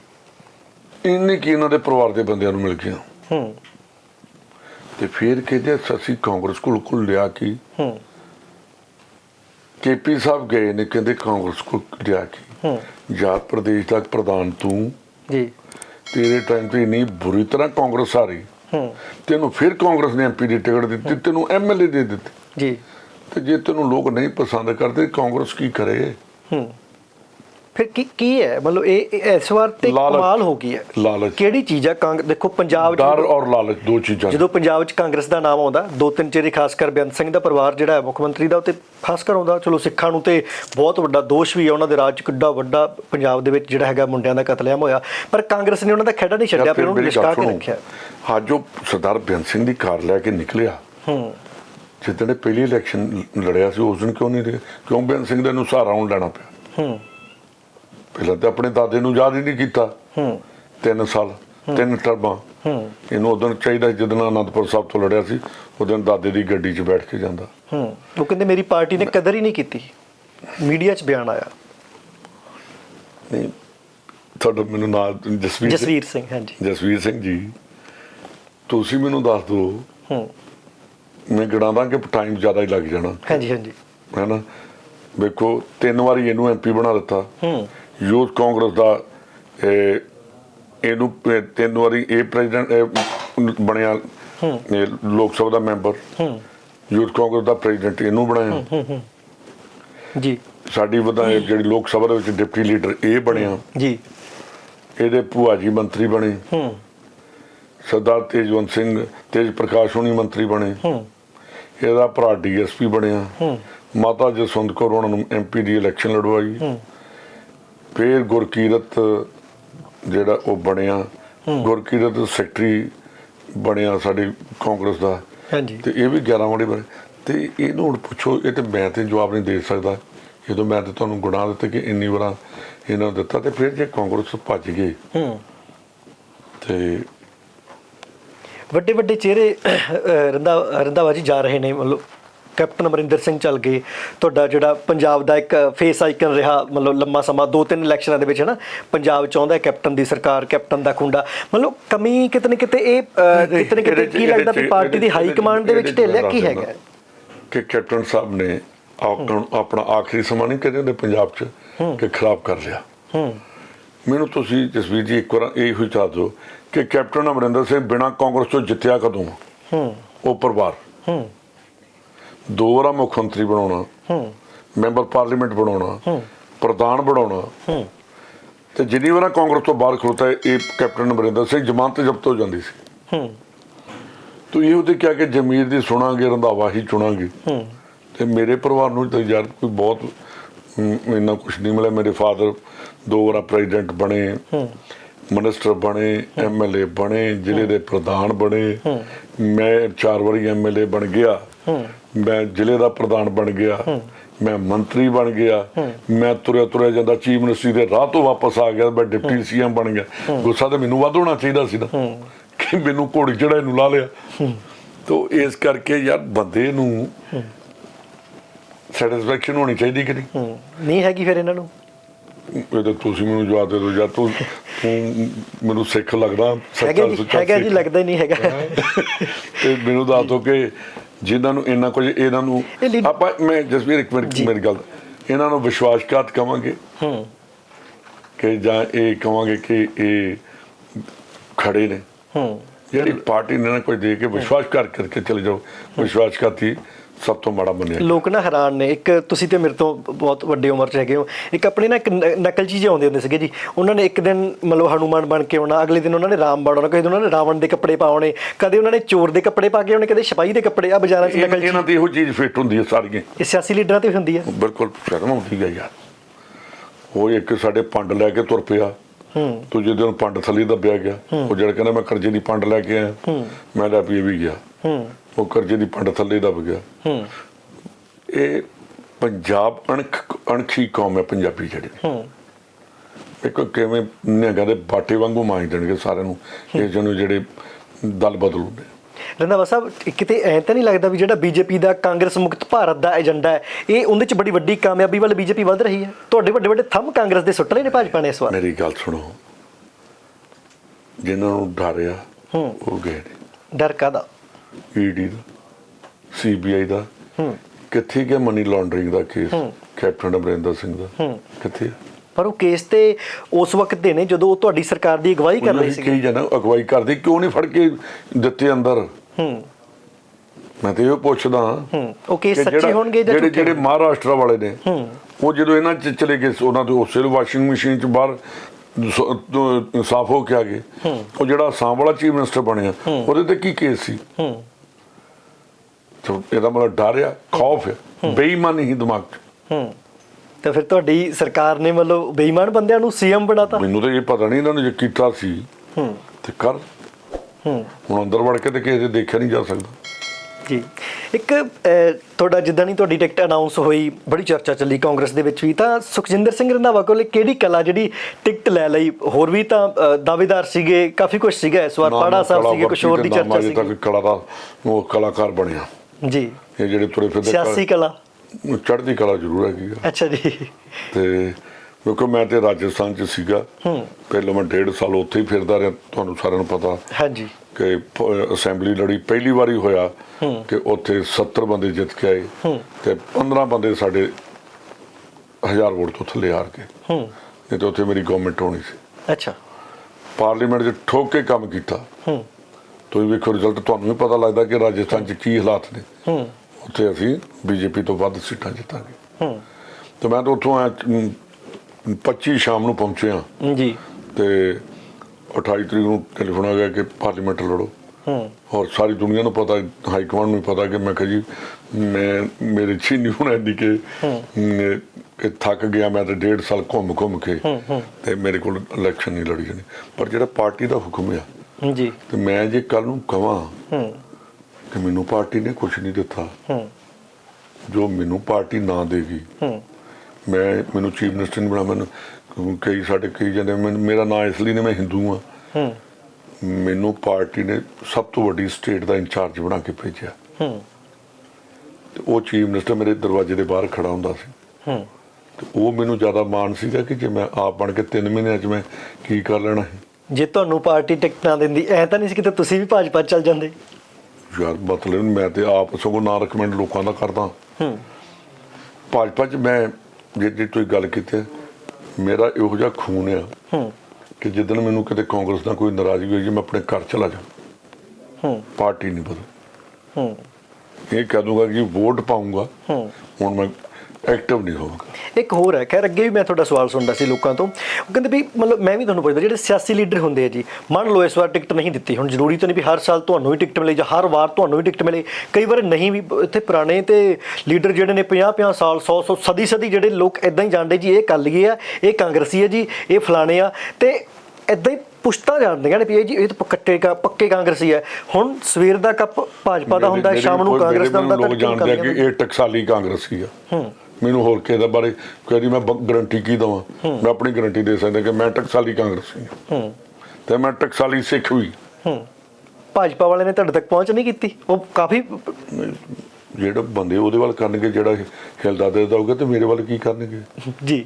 ਇੰਨੇ ਕੀ ਇਹਨਾਂ ਦੇ ਪਰਿਵਾਰ ਦੇ ਬੰਦਿਆਂ ਨੂੰ ਮਿਲ ਗਿਆ
ਹੂੰ।
ਤੇ ਫਿਰ ਕਹਿੰਦੇ ਅਸੀਂ ਕਾਂਗਰਸ ਕੋਲ ਕੋਲ ਲਿਆ ਕੀ?
ਹੂੰ।
ਕੇਪੀ ਸਾਹਿਬ ਗਏ ਨੇ ਕਹਿੰਦੇ ਕਾਂਗਰਸ ਕੋਲ ਲਿਆ ਕੀ?
ਹੂੰ।
ਯਾਰ ਪ੍ਰਦੇਸ਼ ਦਾ ਪ੍ਰਧਾਨ ਤੂੰ।
ਜੀ।
ਤੇਰੇ ਟਾਈਮ ਤੇ ਇੰਨੀ ਬੁਰੀ ਤਰ੍ਹਾਂ ਕਾਂਗਰਸ ਆ ਰਹੀ
ਹੂੰ।
ਤੈਨੂੰ ਫਿਰ ਕਾਂਗਰਸ ਨੇ ਐਮਪੀ ਦੀ ਟਿਕਟ ਦਿੱਤੀ ਤੈਨੂੰ ਐਮਐਲਏ ਦੇ ਦਿੱਤੀ।
ਜੀ।
ਤੇ ਜੇ ਤੈਨੂੰ ਲੋਕ ਨਹੀਂ ਪਸੰਦ ਕਰਦੇ ਕਾਂਗਰਸ ਕੀ ਕਰੇ?
ਹੂੰ। ਫਿਰ ਕੀ ਕੀ ਹੈ? ਮਤਲਬ ਇਹ ਇਹ ਇਸ ਵਾਰ ਤੇ
ਲਾਲਚ।
ਕਮਾਲ ਹੋ ਗਈ ਹੈ।
ਲਾਲਚ।
ਕਿਹੜੀ ਚੀਜ਼ ਹੈ ਕਾਂਗ ਦੇਖੋ ਪੰਜਾਬ 'ਚ
ਡਰ ਔਰ ਲਾਲਚ ਦੋ ਚੀਜ਼ਾਂ। ਨੇ।
ਜਦੋਂ ਪੰਜਾਬ 'ਚ ਕਾਂਗਰਸ ਦਾ ਨਾਮ ਆਉਂਦਾ ਦੋ ਤਿੰਨ ਚਿਹਰੇ ਖਾਸ ਕਰ ਬੇਅੰਤ ਸਿੰਘ ਦਾ ਪਰਿਵਾਰ ਜਿਹੜਾ ਹੈ ਮੁੱਖ ਮੰਤਰੀ ਦਾ ਉਹ ਤੇ ਖਾਸ ਕਰ ਆਉਂਦਾ। ਚਲੋ ਸਿੱਖਾਂ ਨੂੰ ਤੇ ਬਹੁਤ ਵੱਡਾ ਦੋਸ਼ ਵੀ ਹੈ। ਉਹਨਾਂ ਦੇ ਰਾਜ 'ਚ ਕਿੱਡਾ ਵੱਡਾ ਪੰਜਾਬ ਦੇ ਵਿੱਚ ਜਿਹੜਾ ਹੈਗਾ ਮੁੰਡਿਆਂ ਦਾ ਕਤਲੇਆਮ ਹੋਇਆ। ਪਰ ਕਾਂਗਰਸ ਨੇ ਉਹਨਾਂ ਦਾ ਖੇਡਾ ਨਹੀਂ ਛੱਡਿਆ ਫਿਰ ਉਹਨੂੰ
ਮੇਰੀ ਗੱਲ
ਲਿਸ਼ਕਾ ਕੇ
ਸੁਣੋ।
ਰੱਖਿਆ।
ਅੱਜ ਉਹ ਸਰਦਾਰ ਬੇਅੰਤ ਸਿੰਘ ਦੀ ਕਾਰ ਲੈ ਕੇ ਨਿਕਲਿਆ
ਹੂੰ।
ਜਿੱਦਣ ਇਹ ਪਹਿਲੀ ਇਲੈਕਸ਼ਨ ਲੜਿਆ ਸੀ ਉਸ ਦਿਨ ਕਿਉਂ ਨਹੀਂ ਰਹੇ? ਕਿਉਂ ਬੇਅੰਤ ਸਿੰਘ ਦਾ ਨੂੰ ਸਹਾਰਾ ਹੁਣ ਲੈਣਾ ਪਿਆ?
ਹੂੰ।
ਪਹਿਲਾਂ ਤਾਂ ਆਪਣੇ ਦਾਦੇ ਨੂੰ ਯਾਦ ਹੀ ਨਹੀਂ ਕੀਤਾ।
ਹੂੰ।
ਤਿੰਨ ਸਾਲ ਤਿੰਨ ਟਰਮਾਂ
ਹੂੰ।
ਇਹਨੂੰ ਉਦੋਂ ਚਾਹੀਦਾ ਜਦੋਂ ਅਨੰਦਪੁਰ ਸਾਹਿਬ ਤੋਂ ਲੜਿਆ ਸੀ ਉਦੋਂ ਦਾਦੇ ਦੀ ਗੱਡੀ 'ਚ ਬੈਠ ਕੇ ਜਾਂਦਾ।
ਹੂੰ। ਉਹ ਕਹਿੰਦੇ ਮੇਰੀ ਪਾਰਟੀ ਨੇ ਕਦਰ ਹੀ ਨਹੀਂ ਕੀਤੀ। ਮੀਡੀਆ 'ਚ ਬਿਆਨ ਆਇਆ।
ਨਹੀਂ ਤੁਹਾਡਾ ਮੈਨੂੰ ਨਾਲ ਜਸਵੀਰ
ਜਸਵੀਰ ਸਿੰਘ ਹਾਂਜੀ।
ਜਸਵੀਰ ਸਿੰਘ ਜੀ ਤੁਸੀਂ ਮੈਨੂੰ ਦੱਸ ਦਿਓ
ਹੂੰ।
ਮੈਂ ਗਿਣਾਦਾ ਕਿ ਟਾਈਮ ਜ਼ਿਆਦਾ ਹੀ ਲੱਗ ਜਾਣਾ।
ਹਾਂਜੀ ਹਾਂਜੀ।
ਹੈਨਾ? ਵੇਖੋ ਤਿੰਨ ਵਾਰੀ ਇਹਨੂੰ ਐਮਪੀ ਬਣਾ ਦਿੱਤਾ।
ਹੂੰ।
ਯੂਥ ਕਾਂਗਰਸ ਦਾ ਇਹ, ਇਹਨੂੰ ਤਿੰਨ ਵਾਰੀ ਇਹ ਪ੍ਰੈਜ਼ੀਡੈਂਟ ਬਣਿਆ ਇਹ ਲੋਕ ਸਭਾ ਦਾ ਮੈਂਬਰ।
ਹੂੰ।
ਯੂਥ ਕਾਂਗਰਸ ਦਾ ਪ੍ਰੈਜ਼ੀਡੈਂਟ ਇਹਨੂੰ ਬਣਾਇਆ।
ਜੀ।
ਸਾਡੀ ਵਿਧਾਇਕ ਜਿਹੜੀ ਲੋਕ ਸਭਾ ਦੇ ਵਿੱਚ ਡਿਪਟੀ ਲੀਡਰ ਇਹ ਬਣਿਆ।
ਜੀ।
ਇਹਦੇ ਭੂਆ ਜੀ ਮੰਤਰੀ ਬਣੇ।
ਹੂੰ।
ਸਰਦਾਰ ਤੇਜਵੰਤ ਸਿੰਘ ਤੇਜ ਪ੍ਰਕਾਸ਼ ਹੋਣੀ ਮੰਤਰੀ ਬਣੇ।
ਹੂੰ।
ਇਹਦਾ ਭਰਾ ਡੀਐਸਪੀ ਬਣਿਆ।
ਹੂੰ।
ਮਾਤਾ ਜਸਵੰਤ ਕੌਰ ਉਹਨਾਂ ਨੂੰ ਐਮਪੀ ਦੀ ਇਲੈਕਸ਼ਨ ਲੜਵਾਈ।
ਹੂੰ।
ਫਿਰ ਗੁਰਕੀਰਤ ਜਿਹੜਾ ਉਹ ਬਣਿਆ। ਗੁਰਕੀਰਤ ਸੈਕਟਰੀ ਬਣਿਆ ਸਾਡੇ ਕਾਂਗਰਸ ਦਾ।
ਹਾਂਜੀ।
ਤੇ ਇਹ ਵੀ 11 ਵਾਰੀ ਬਣੇ। ਤੇ ਇਹਨੂੰ ਹੁਣ ਪੁੱਛੋ ਇਹ ਤੇ ਮੈਂ ਤੇ ਜਵਾਬ ਨਹੀਂ ਦੇ ਸਕਦਾ। ਜਦੋਂ ਮੈਂ ਤੇ ਤੁਹਾਨੂੰ ਗੁਨਾਹ ਦਿੱਤੇ ਕਿ ਇੰਨੀ ਵਾਰਾਂ ਇਹਨਾਂ ਨੂੰ ਦਿੱਤਾ ਤੇ ਫਿਰ ਜੇ ਕਾਂਗਰਸ ਭੱਜ ਗਏ
ਹੂੰ।
ਤੇ
ਵੱਡੇ ਵੱਡੇ ਚਿਹਰੇ ਅਹ, ਰੰਧਾ ਰੰਧਾਵਾਜੀ ਜਾ ਰਹੇ ਨੇ ਮਤਲਬ ਕੈਪਟਨ ਅਮਰਿੰਦਰ ਸਿੰਘ ਚੱਲ ਗਏ। ਤੁਹਾਡਾ ਜਿਹੜਾ ਪੰਜਾਬ ਦਾ ਇੱਕ ਫੇਸ ਆਈਕਨ ਰਿਹਾ ਮਤਲਬ ਲੰਮਾ ਸਮਾਂ ਦੋ ਤਿੰਨ ਇਲੈਕਸ਼ਨਾਂ ਦੇ ਵਿੱਚ ਹੈ ਨਾ ਪੰਜਾਬ ਚਾਹੁੰਦਾ ਕੈਪਟਨ ਦੀ ਸਰਕਾਰ ਕੈਪਟਨ ਦਾ ਖੁੰਡਾ। ਮਤਲਬ ਕਮੀ ਕਿਤਨੇ ਕਿਤੇ ਇਹ ਅਹ, ਕਿਤੇ ਕੀ ਲੱਗਦਾ ਵੀ ਪਾਰਟੀ ਦੀ ਹਾਈ ਕਮਾਂਡ ਦੇ ਵਿੱਚ ਢਿੱਲਿਆ ਕੀ ਹੈਗਾ?
ਕਿ ਕੈਪਟਨ ਸਾਹਿਬ ਨੇ ਆਪਣਾ ਆਖਰੀ ਸਮਾਂ ਨਹੀਂ ਕਹਿੰਦੇ ਹੁੰਦੇ ਪੰਜਾਬ 'ਚ ਕਿ ਖਰਾਬ ਕਰ ਲਿਆ।
ਹੂੰ।
ਮੈਨੂੰ ਤੁਸੀਂ ਜਸਵੀਰ ਜੀ ਇੱਕ ਵਾਰ ਇਹ ਹੀ ਚਾਹ ਦਿਓ ਕਿ ਕੈਪਟਨ ਅਮਰਿੰਦਰ ਸਿੰਘ ਬਿਨਾਂ ਕਾਂਗਰਸ ਤੋਂ ਜਿੱਤਿਆ ਕਦੋਂ?
ਹੂੰ।
ਉਹ ਪਰਿਵਾਰ।
ਹੂੰ।
ਦੋ ਵਾਰਾ ਮੁੱਖ ਮੰਤਰੀ ਬਣਾਉਣਾ
ਹੂੰ।
ਮੈਂਬਰ ਪਾਰਲੀਮੈਂਟ ਬਣਾਉਣਾ ਪ੍ਰਧਾਨ ਬਣਾਉਣਾ।
ਹੂੰ।
ਤੇ ਜਿੰਨੀ ਵਾਰ ਕਾਂਗਰਸ ਤੋਂ ਬਾਹਰ ਖਲੋਤਾ ਹੈ, ਇਹ ਕੈਪਟਨ ਅਮਰਿੰਦਰ ਸਿੰਘ ਜ਼ਮਾਨਤ ਜ਼ਬਤ ਹੋ ਜਾਂਦੀ ਸੀ।
ਹੂੰ।
ਤੂੰ ਇਹ ਉਹਦੇ ਕਿਹਾ ਕਿ ਜ਼ਮੀਰ ਦੀ ਸੁਣਾਂਗੇ ਰੰਧਾਵਾ ਹੀ ਚੁਣਾਂਗੇ।
ਹੂੰ।
ਤੇ ਮੇਰੇ ਪਰਿਵਾਰ ਨੂੰ ਤਾਂ ਯਾਰ ਕੋਈ ਬਹੁਤ ਮ, ਇੰਨਾ ਕੁਝ ਨਹੀਂ ਮਿਲਿਆ। ਮੇਰੇ ਫਾਦਰ ਦੋ ਵਾਰ ਪ੍ਰੈਜ਼ੀਡੈਂਟ ਬਣੇ ਮਿਨਿਸਟਰ ਬਣੇ ਐਮਐਲਏ ਬਣੇ ਜ਼ਿਲ੍ਹੇ ਦੇ ਪ੍ਰਧਾਨ ਬਣੇ। ਮੈਂ ਚਾਰ ਵਾਰੀ ਐਮਐਲਏ ਬਣ ਗਿਆ। ਮੈਂ ਜ਼ਿਲ੍ਹੇ ਦਾ ਪ੍ਰਧਾਨ ਬਣ ਗਿਆ। ਮੈਂ ਮੰਤਰੀ ਬਣ ਗਿਆ। ਮੈਂ ਤੁਰਿਆ ਤੁਰਿਆ ਜਾਂਦਾ ਚੀਫ ਮਿਨਿਸਟਰੀ ਦੇ ਰਾਹ ਤੋਂ ਵਾਪਸ ਆ ਗਿਆ। ਮੈਂ ਡਿਪਟੀ ਸੀਐਮ ਬਣ ਗਿਆ। ਗੁੱਸਾ ਤਾਂ ਮੈਨੂੰ ਵੱਧ ਹੋਣਾ ਚਾਹੀਦਾ ਸੀ ਨਾ। ਕਿ ਮੈਨੂੰ ਘੋੜੀ ਚੜਾਈ ਨੂੰ ਲਾ ਲਿਆ। ਤੋ ਇਸ ਕਰਕੇ ਯਾਰ ਬੰਦੇ ਨੂੰ ਸੈਟੀਸਫੈਕਸ਼ਨ ਹੋਣੀ ਚਾਹੀਦੀ ਕਿ ਨਹੀਂ?
ਨਹੀਂ ਹੈਗੀ ਫਿਰ ਇਹਨਾਂ ਨੂੰ?
ਇਹ ਤਾਂ ਤੁਸੀਂ ਮੈਨੂੰ ਜਵਾਬ ਦੇ ਦਿਓ। ਜਾਂ ਤੂੰ ਤੂੰ ਮੈਨੂੰ ਸਿੱਖ ਲੱਗਦਾ। ਸੱਚਾ ਸੁੱਚਾ
ਹੈਗਾ ਜੀ। ਲੱਗਦਾ ਹੀ ਨਹੀਂ ਹੈਗਾ।
ਤੇ ਮੈਨੂੰ ਦੱਸ ਦਿਓ ਕਿ ਜਿਨ੍ਹਾਂ ਨੂੰ ਇੰਨਾ ਕੁਝ ਇਹਨਾਂ ਨੂੰ ਆਪਾਂ ਮੈਂ ਜਸਵੀਰ ਇੱਕ ਮਿੰਟ ਮੇਰੀ ਗੱਲ ਇਹਨਾਂ ਨੂੰ ਵਿਸ਼ਵਾਸਘਾਤ ਕਵਾਂਗੇ।
ਹੂੰ।
ਕਿ ਜਾਂ ਇਹ ਕਵਾਂਗੇ ਕਿ ਇਹ ਖੜੇ ਨੇ।
ਹੂੰ।
ਜਿਹੜੀ ਪਾਰਟੀ ਨੇ ਨਾ ਕੋਈ ਦੇ ਕੇ ਵਿਸ਼ਵਾਸਘਾਤ ਕਰਕੇ ਚਲੇ ਜਾਓ ਵਿਸ਼ਵਾਸਘਾਤੀ ਸਭ ਤੋਂ ਮਾੜਾ ਮੰਨਿਆ।
ਲੋਕ ਨਾ ਹੈਰਾਨ ਨੇ। ਇੱਕ ਤੁਸੀਂ ਤੇ ਮੇਰੇ ਤੋਂ ਬਹੁਤ ਵੱਡੀ ਉਮਰ 'ਚ ਹੈਗੇ ਹੋ। ਇੱਕ ਆਪਣੇ ਨਾ ਇੱਕ ਨਕਲ ਚੀਜ਼ ਆਉਂਦੇ ਹੁੰਦੇ ਸੀਗੇ ਜੀ। ਉਹਨਾਂ ਨੇ ਇੱਕ ਦਿਨ ਮਤਲਬ ਹਨੂਮਾਨ ਬਣ ਕੇ ਆਉਣਾ ਅਗਲੇ ਦਿਨ ਉਹਨਾਂ ਨੇ ਰਾਮ ਬਣਾਉਣਾ ਕਦੇ ਉਹਨਾਂ ਨੇ ਰਾਵਣ ਦੇ ਕੱਪੜੇ ਪਾਉਣੇ ਕਦੇ ਉਹਨਾਂ ਨੇ ਚੋਰ ਦੇ ਕੱਪੜੇ ਪਾ ਕੇ ਆਉਣੇ ਕਦੇ ਸਿਪਾਹੀ ਦੇ ਕੱਪੜੇ ਆ ਬਾਜ਼ਾਰਾਂ 'ਚ ਨਕਲ
ਇਹਨਾਂ ਦੀ ਇਹੋ ਚੀਜ਼ ਫਿੱਟ ਹੁੰਦੀ ਹੈ ਸਾਰੀਆਂ।
ਇਹ ਸਿਆਸੀ ਲੀਡਰਾਂ ਤੇ ਹੁੰਦੀ ਹੈ।
ਬਿਲਕੁਲ ਸ਼ਰਮ ਆਉਂਦੀ ਹੈ ਯਾਰ। ਉਹ ਇੱਕ ਸਾਡੇ ਪੰਡ ਲੈ ਕੇ ਤੁਰ ਪਿਆ।
ਹੂੰ।
ਦੂਜੇ ਦਿਨ ਪੰਡ ਥੱਲੇ ਦੱਬਿਆ ਗਿਆ। ਉਹ ਜਿਹੜਾ ਕਹਿੰਦਾ ਮੈਂ ਕਰਜ਼ੇ ਦੀ ਪੰਡ ਲੈ ਕੇ ਆਇਆ। ਮੈਂ ਲੈ ਇਹ ਵੀ ਗਿਆ।
ਹੂੰ।
ਉਹ ਕਰਜ਼ੇ ਦੀ ਪੰਡ ਥੱਲੇ ਦੱਬ ਗਿਆ।
ਹੂੰ।
ਇਹ ਪੰਜਾਬ ਅਣਖ ਅਣਖੀ ਕੌਮ ਹੈ ਪੰਜਾਬੀ ਜਿਹੜੇ।
ਹੂੰ।
ਇੱਕ ਕਿਵੇਂ ਨਿਹੰਗਾਂ ਦੇ ਬਾਟੇ ਵਾਂਗੂ ਮਾਂਜ ਦੇਣਗੇ ਸਾਰਿਆਂ ਨੂੰ। ਇਹ ਜਿਹਨੂੰ ਜਿਹੜੇ ਦਲ ਬਦਲੂਗੇ
ਰੰਧਾਵਾ ਸਾਹਿਬ ਕਿਤੇ ਐਂ ਤਾਂ ਨਹੀਂ ਲੱਗਦਾ ਵੀ ਜਿਹੜਾ ਬੀਜੇਪੀ ਦਾ ਕਾਂਗਰਸ ਮੁਕਤ ਭਾਰਤ ਦਾ ਏਜੰਡਾ ਹੈ ਇਹ ਉਹਦੇ 'ਚ ਬੜੀ ਵੱਡੀ ਕਾਮਯਾਬੀ ਵੱਲ ਬੀਜੇਪੀ ਵੱਧ ਰਹੀ ਹੈ? ਤੁਹਾਡੇ ਵੱਡੇ ਵੱਡੇ ਥੰਮ ਕਾਂਗਰਸ ਦੇ ਸੁੱਟ ਲਏ ਨੇ ਭਾਜਪਾ ਨੇ ਇਸ ਵਾਰ।
ਮੇਰੀ ਗੱਲ ਸੁਣੋ। ਜਿਨ੍ਹਾਂ ਨੂੰ ਡਰਿਆ
ਹੂੰ।
ਉਹ ਗਏ
ਡਰ ਕਾਦਾ
ਈਡੀ ਦਾ ਸੀਬੀਆਈ ਦਾ।
ਹੂੰ।
ਕਿੱਥੇ ਗਿਆ ਮਨੀ ਲਾਂਡਰਿੰਗ ਦਾ ਕੇਸ। ਕੈਪਟਨ ਅਮਰਿੰਦਰ ਸਿੰਘ ਦਾ।
ਹੂੰ।
ਕਿੱਥੇ
ਪਰ ਉਹ ਕੇਸ ਤੇ ਉਸ ਵਕਤ ਦੇ ਨੇ ਜਦੋਂ ਉਹ ਤੁਹਾਡੀ ਸਰਕਾਰ ਦੀ ਅਗਵਾਈ ਕਰ ਰਹੀ ਸੀ
ਕਈ ਜਣਾ ਅਗਵਾਈ ਕਰਦੇ ਕਿਉਂ ਨਹੀਂ ਫੜ ਕੇ ਦਿੱਤੇ ਅੰਦਰ?
ਹੂੰ।
ਮੈਂ ਤੇ ਇਹ ਪੁੱਛਦਾ
ਹੂੰ ਉਹ ਕੇਸ ਸੱਚੇ ਹੋਣਗੇ ਜਾਂ
ਜਿਹੜੇ ਜਿਹੜੇ ਮਹਾਰਾਸ਼ਟਰ ਵਾਲੇ ਨੇ
ਹੂੰ।
ਉਹ ਜਦੋਂ ਇਹਨਾਂ ਚ ਚਲੇ ਗਏ ਉਹਨਾਂ ਦੇ ਉਸੇ ਵਾਸ਼ਿੰਗ ਮਸ਼ੀਨ ਚ ਬਾਹਰ ਸਾਫ਼ ਹੋ ਕੇ ਆ ਗਏ। ਉਹ ਜਿਹੜਾ ਵਾਲਾ ਚੀਫ ਮਿਨਿਸਟਰ ਬਣਿਆ ਉਹਦੇ ਤੇ ਕੀ ਕੇਸ ਸੀ?
ਹੂੰ।
ਤੇ ਇਹਦਾ ਮਤਲਬ ਡਰ ਆ ਖੌਫ ਹੈ। ਬੇਈਮਾਨੀ ਹੀ ਦਿਮਾਗ 'ਚ।
ਹੂੰ। ਤਾਂ ਫਿਰ ਤੁਹਾਡੀ ਸਰਕਾਰ ਨੇ ਮਤਲਬ ਬੇਈਮਾਨ ਬੰਦਿਆਂ ਨੂੰ ਸੀਐਮ ਬਣਾਤਾ?
ਮੈਨੂੰ ਤਾਂ ਇਹ ਪਤਾ ਨਹੀਂ ਇਹਨਾਂ ਨੇ ਜੇ ਕੀਤਾ ਸੀ।
ਹੂੰ।
ਤੇ ਕਰ।
ਹੂੰ।
ਹੁਣ ਅੰਦਰ ਵੜ ਕੇ ਤੇ ਕਿਸੇ ਦੇ ਦੇਖਿਆ ਨਹੀਂ ਜਾ ਸਕਦਾ।
ਜੀ। ਇੱਕ ਤੁਹਾਡਾ ਜਿੱਦਾਂ ਨਹੀਂ ਤੁਹਾਡੀ ਟਿਕਟ ਅਨਾਉਂਸ ਹੋਈ ਬੜੀ ਚਰਚਾ ਚੱਲੀ ਕਾਂਗਰਸ ਦੇ ਵਿੱਚ ਵੀ ਤਾਂ ਸੁਖਜਿੰਦਰ ਸਿੰਘ ਰੰਧਾਵਾ ਕੋਲ ਕਿਹੜੀ ਕਲਾ ਜਿਹੜੀ ਟਿਕਟ ਲੈ ਲਈ? ਹੋਰ ਵੀ ਤਾਂ ਦਾਅਵੇਦਾਰ ਸੀਗੇ ਕਾਫੀ ਕੁਝ ਸੀਗਾ ਇਸ ਵਾਰ ਪਾੜਾ ਸਾਹਿਬ ਸੀਗੇ ਕੁਝ ਹੋਰ ਦੀ ਚਰਚਾ ਸੀਗੀ।
ਤੱਕ ਕਲਾ ਦਾ ਉਹ ਕਲਾਕਾਰ ਬਣਿਆ।
ਜੀ।
ਇਹ ਜਿਹੜੇ ਤੁਰੇ ਫਿਰਦੇ
ਸਿਆਸੀ ਕਲਾ।
ਚੜ੍ਹਦੀ ਕਲਾ ਜ਼ਰੂਰ ਹੈਗੀ
ਅੱਛਾ ਜੀ।
ਤੇ ਕਿਉਂਕਿ ਮੈਂ ਤੇ ਰਾਜਸਥਾਨ ਚ ਸੀਗਾ।
ਹੂੰ।
ਪਹਿਲਾਂ ਮੈਂ ਡੇਢ ਸਾਲ ਉੱਥੇ ਹੀ ਫਿਰਦਾ ਰਿਹਾ ਤੁਹਾਨੂੰ ਸਾਰਿਆਂ ਨੂੰ ਪਤਾ।
ਹਾਂਜੀ।
ਕਿ ਅਸੈਂਬਲੀ ਲੜੀ ਪਹਿਲੀ ਵਾਰੀ ਹੋਇਆ ਕਿ ਉੱਥੇ 70 ਬੰਦੇ ਜਿੱਤ ਕੇ ਆਏ
ਹੂੰ।
ਤੇ 15 ਬੰਦੇ ਸਾਡੇ ਹਜ਼ਾਰ ਵੋਟ ਤੋਂ ਥੱਲੇ ਹਾਰ ਗਏ।
ਹੂੰ।
ਨਹੀਂ ਤੇ ਉੱਥੇ ਮੇਰੀ ਗਵਰਨਮੈਂਟ ਹੋਣੀ ਸੀ।
ਅੱਛਾ।
ਪਾਰਲੀਮੈਂਟ 'ਚ ਠੋਕ ਕੇ ਕੰਮ ਕੀਤਾ।
ਹੂੰ।
ਤੁਸੀਂ ਵੇਖੋ ਰਿਜ਼ਲਟ ਤੁਹਾਨੂੰ ਵੀ ਪਤਾ ਲੱਗਦਾ ਕਿ ਰਾਜਸਥਾਨ 'ਚ ਕੀ ਹਾਲਾਤ ਨੇ।
ਹੂੰ।
ਉੱਥੇ ਅਸੀਂ ਬੀਜੇਪੀ ਤੋਂ ਵੱਧ ਸੀਟਾਂ ਜਿੱਤਾਂਗੇ।
ਹੂੰ।
ਤੇ ਮੈਂ ਤਾਂ ਉੱਥੋਂ ਆ 25 ਸ਼ਾਮ ਨੂੰ ਪਹੁੰਚਿਆ
ਜੀ।
ਤੇ 28 ਤਰੀਕ ਨੂੰ ਟੈਲੀਫੋਨ ਆ ਗਿਆ ਕਿ ਪਾਰਲੀਮੈਂਟ ਲੜੋ।
ਹੂੰ।
ਔਰ ਸਾਰੀ ਦੁਨੀਆ ਨੂੰ ਪਤਾ ਹਾਈ ਕਮਾਂਡ ਨੂੰ ਪਤਾ ਕਿ ਮੈਂ ਕਿਹਾ ਜੀ ਮੈਂ ਮੇਰੇ ਚ ਨਹੀਂ ਹੋਣਾ ਇੰਨੀ ਕਿ ਕਿ ਥੱਕ ਗਿਆ ਮੈਂ ਤੇ ਡੇਢ ਸਾਲ ਘੁੰਮ ਘੁੰਮ ਕੇ ਤੇ ਮੇਰੇ ਕੋਲ ਇਲੈਕਸ਼ਨ ਨਹੀਂ ਲੜੀ ਜਾਣੀ। ਪਰ ਜਿਹੜਾ ਪਾਰਟੀ ਦਾ ਹੁਕਮ ਆ
ਜੀ।
ਤੇ ਮੈਂ ਜੇ ਕੱਲ ਨੂੰ ਕਵਾਂ ਕਿ ਮੈਨੂੰ ਪਾਰਟੀ ਨੇ ਕੁਝ ਨਹੀਂ ਦਿੱਤਾ ਜੋ ਮੈਨੂੰ ਪਾਰਟੀ ਨਾ ਦੇਗੀ ਮੈਂ ਮੈਨੂੰ ਚੀਫ ਮਿਨਿਸਟਰ ਨਹੀਂ ਬਣਾ ਮੈਨੂੰ ਕਈ ਸਾਡੇ ਕਈ ਜਣੇ ਮੈਨੂੰ- ਮੇਰਾ ਨਾਂ ਇਸ ਲਈ ਨੇ ਮੈਂ ਹਿੰਦੂ ਆ
ਹੂੰ।
ਮੈਨੂੰ ਪਾਰਟੀ ਨੇ ਸਭ ਤੋਂ ਵੱਡੀ ਸਟੇਟ ਦਾ ਇੰਚਾਰਜ ਬਣਾ ਕੇ ਭੇਜਿਆ।
ਹੂੰ।
ਤੇ ਉਹ ਚੀਫ ਮਿਨਿਸਟਰ ਮੇਰੇ ਦਰਵਾਜ਼ੇ ਦੇ ਬਾਹਰ ਖੜਾ ਹੁੰਦਾ ਸੀ।
ਹੂੰ।
ਤੇ ਉਹ ਮੈਨੂੰ ਜ਼ਿਆਦਾ ਮਾਣ ਸੀਗਾ ਕਿ ਜੇ ਮੈਂ ਆਪ ਬਣ ਕੇ 3 ਮਹੀਨਿਆਂ 'ਚ ਮੈਂ ਕੀ ਕਰ ਲੈਣਾ ਹੈ
ਜੇ ਤੁਹਾਨੂੰ ਪਾਰਟੀ ਟਿਕਟ ਨਾ ਦਿੰਦੀ ਐ ਤਾਂ ਨਹੀਂ ਸੀ ਕਿਤੇ ਤੁਸੀਂ ਵੀ ਭਾਜਪਾ ਚੱਲ ਜਾਂਦੇ?
ਯਾਰ ਮਤਲਬ ਮੈਂ ਤੇ ਆਪ ਸਗੋਂ ਨਾ ਰეკਮੈਂਡ ਲੋਕਾਂ ਦਾ ਕਰਦਾ।
ਹੂੰ।
ਭਾਜਪਾ 'ਚ ਮੈਂ ਜੇ ਜੇ ਤੁਸੀਂ ਗੱਲ ਕੀਤੀ ਮੇਰਾ ਇਹੋ ਜਿਹਾ ਖੂਨ ਆ
ਹੂੰ।
ਕਿ ਜਿੱਦਣ ਮੈਨੂੰ ਕਿਤੇ ਕਾਂਗਰਸ ਨਾਲ ਕੋਈ ਨਾਰਾਜ਼ਗੀ ਹੋਈ ਜੀ ਮੈਂ ਆਪਣੇ ਘਰ ਚਲਾ ਜਾ।
ਹੂੰ।
ਪਾਰਟੀ ਨਹੀਂ ਬਦਲ।
ਹੂੰ।
ਇਹ ਕਹਿ ਦੂੰਗਾ ਕਿ ਵੋਟ ਪਾਉਂਗਾ
ਹੂੰ।
ਹੁਣ ਮੈਂ ਐਕਟਿਵ ਨਹੀਂ ਹੋਵਾਂਗਾ
ਇੱਕ ਹੋਰ ਹੈ ਖੈਰ ਅੱਗੇ ਵੀ ਮੈਂ ਤੁਹਾਡਾ ਸਵਾਲ ਸੁਣਦਾ ਸੀ ਲੋਕਾਂ ਤੋਂ। ਉਹ ਕਹਿੰਦੇ ਵੀ ਮਤਲਬ ਮੈਂ ਵੀ ਤੁਹਾਨੂੰ ਪੁੱਛਦਾ ਜਿਹੜੇ ਸਿਆਸੀ ਲੀਡਰ ਹੁੰਦੇ ਆ ਜੀ ਮੰਨ ਲਓ ਇਸ ਵਾਰ ਟਿਕਟ ਨਹੀਂ ਦਿੱਤੀ ਹੁਣ ਜ਼ਰੂਰੀ ਤਾਂ ਨਹੀਂ ਵੀ ਹਰ ਸਾਲ ਤੁਹਾਨੂੰ ਹੀ ਟਿਕਟ ਮਿਲੇ ਜਾਂ ਹਰ ਵਾਰ ਤੁਹਾਨੂੰ ਹੀ ਟਿਕਟ ਮਿਲੇ। ਕਈ ਵਾਰ ਨਹੀਂ ਵੀ ਇੱਥੇ ਪੁਰਾਣੇ ਤੇ ਲੀਡਰ ਜਿਹੜੇ ਨੇ 50 50 ਸਾਲ 100 100 ਸਦੀ ਸਦੀ ਜਿਹੜੇ ਲੋਕ ਇਦਾਂ ਹੀ ਜਾਣਦੇ ਜੀ ਇਹ ਕੱਲ੍ਹ ਗਏ ਆ ਇਹ ਕਾਂਗਰਸੀ ਹੈ ਜੀ ਇਹ ਫਲਾਣੇ ਆ ਤੇ ਇਦਾਂ ਹੀ ਪੁਸ਼ਤਾਂ ਜਾਣਦੀਆਂ ਨੇ ਵੀ ਇਹ ਜੀ ਇਹ ਤਾਂ ਕੱਟੇ ਕਾ ਪੱਕੇ ਕਾਂਗਰਸੀ ਹੈ ਹੁਣ ਸਵੇਰ ਦਾ ਕੱਪ ਭਾਜਪਾ ਦਾ ਹੁੰਦਾ ਹੈ, ਸ਼ਾਮ ਨੂੰ ਕਾਂਗਰਸ ਦਾ ਹੁੰਦਾ
ਲੋਕ ਜਾਣਦੇ ਆ ਕਿ ਇਹ ਟਕਸਾਲੀ ਕਾਂਗਰਸੀ ਆ। ਮੈਨੂੰ ਹੋਰ ਕਿਸੇ ਦੇ ਬਾਰੇ ਕਹਦੀ ਮੈਂ ਗਰੰਟੀ ਕੀ ਦਵਾਂ? ਮੈਂ ਆਪਣੀ ਗਰੰਟੀ ਦੇ ਸਕਦਾ ਕਿ ਮੈਂ ਟਕਸਾਲੀ ਕਾਂਗਰਸੀ ਹਾਂ। ਤੇ ਮੈਂ ਟਕਸਾਲੀ ਸਿੱਖ ਵੀ
ਭਾਜਪਾ ਵਾਲੇ ਨੇ ਤੁਹਾਡੇ ਤੱਕ ਪਹੁੰਚ ਨਹੀਂ ਕੀਤੀ? ਉਹ ਕਾਫੀ
ਜਿਹੜੇ ਬੰਦੇ ਉਹਦੇ ਵੱਲ ਕਰਨਗੇ ਜਿਹੜਾ ਹਿਲਦਾ ਦੇ ਦਊਗਾ ਤੇ ਮੇਰੇ ਵੱਲ ਕੀ ਕਰਨਗੇ?
ਜੀ।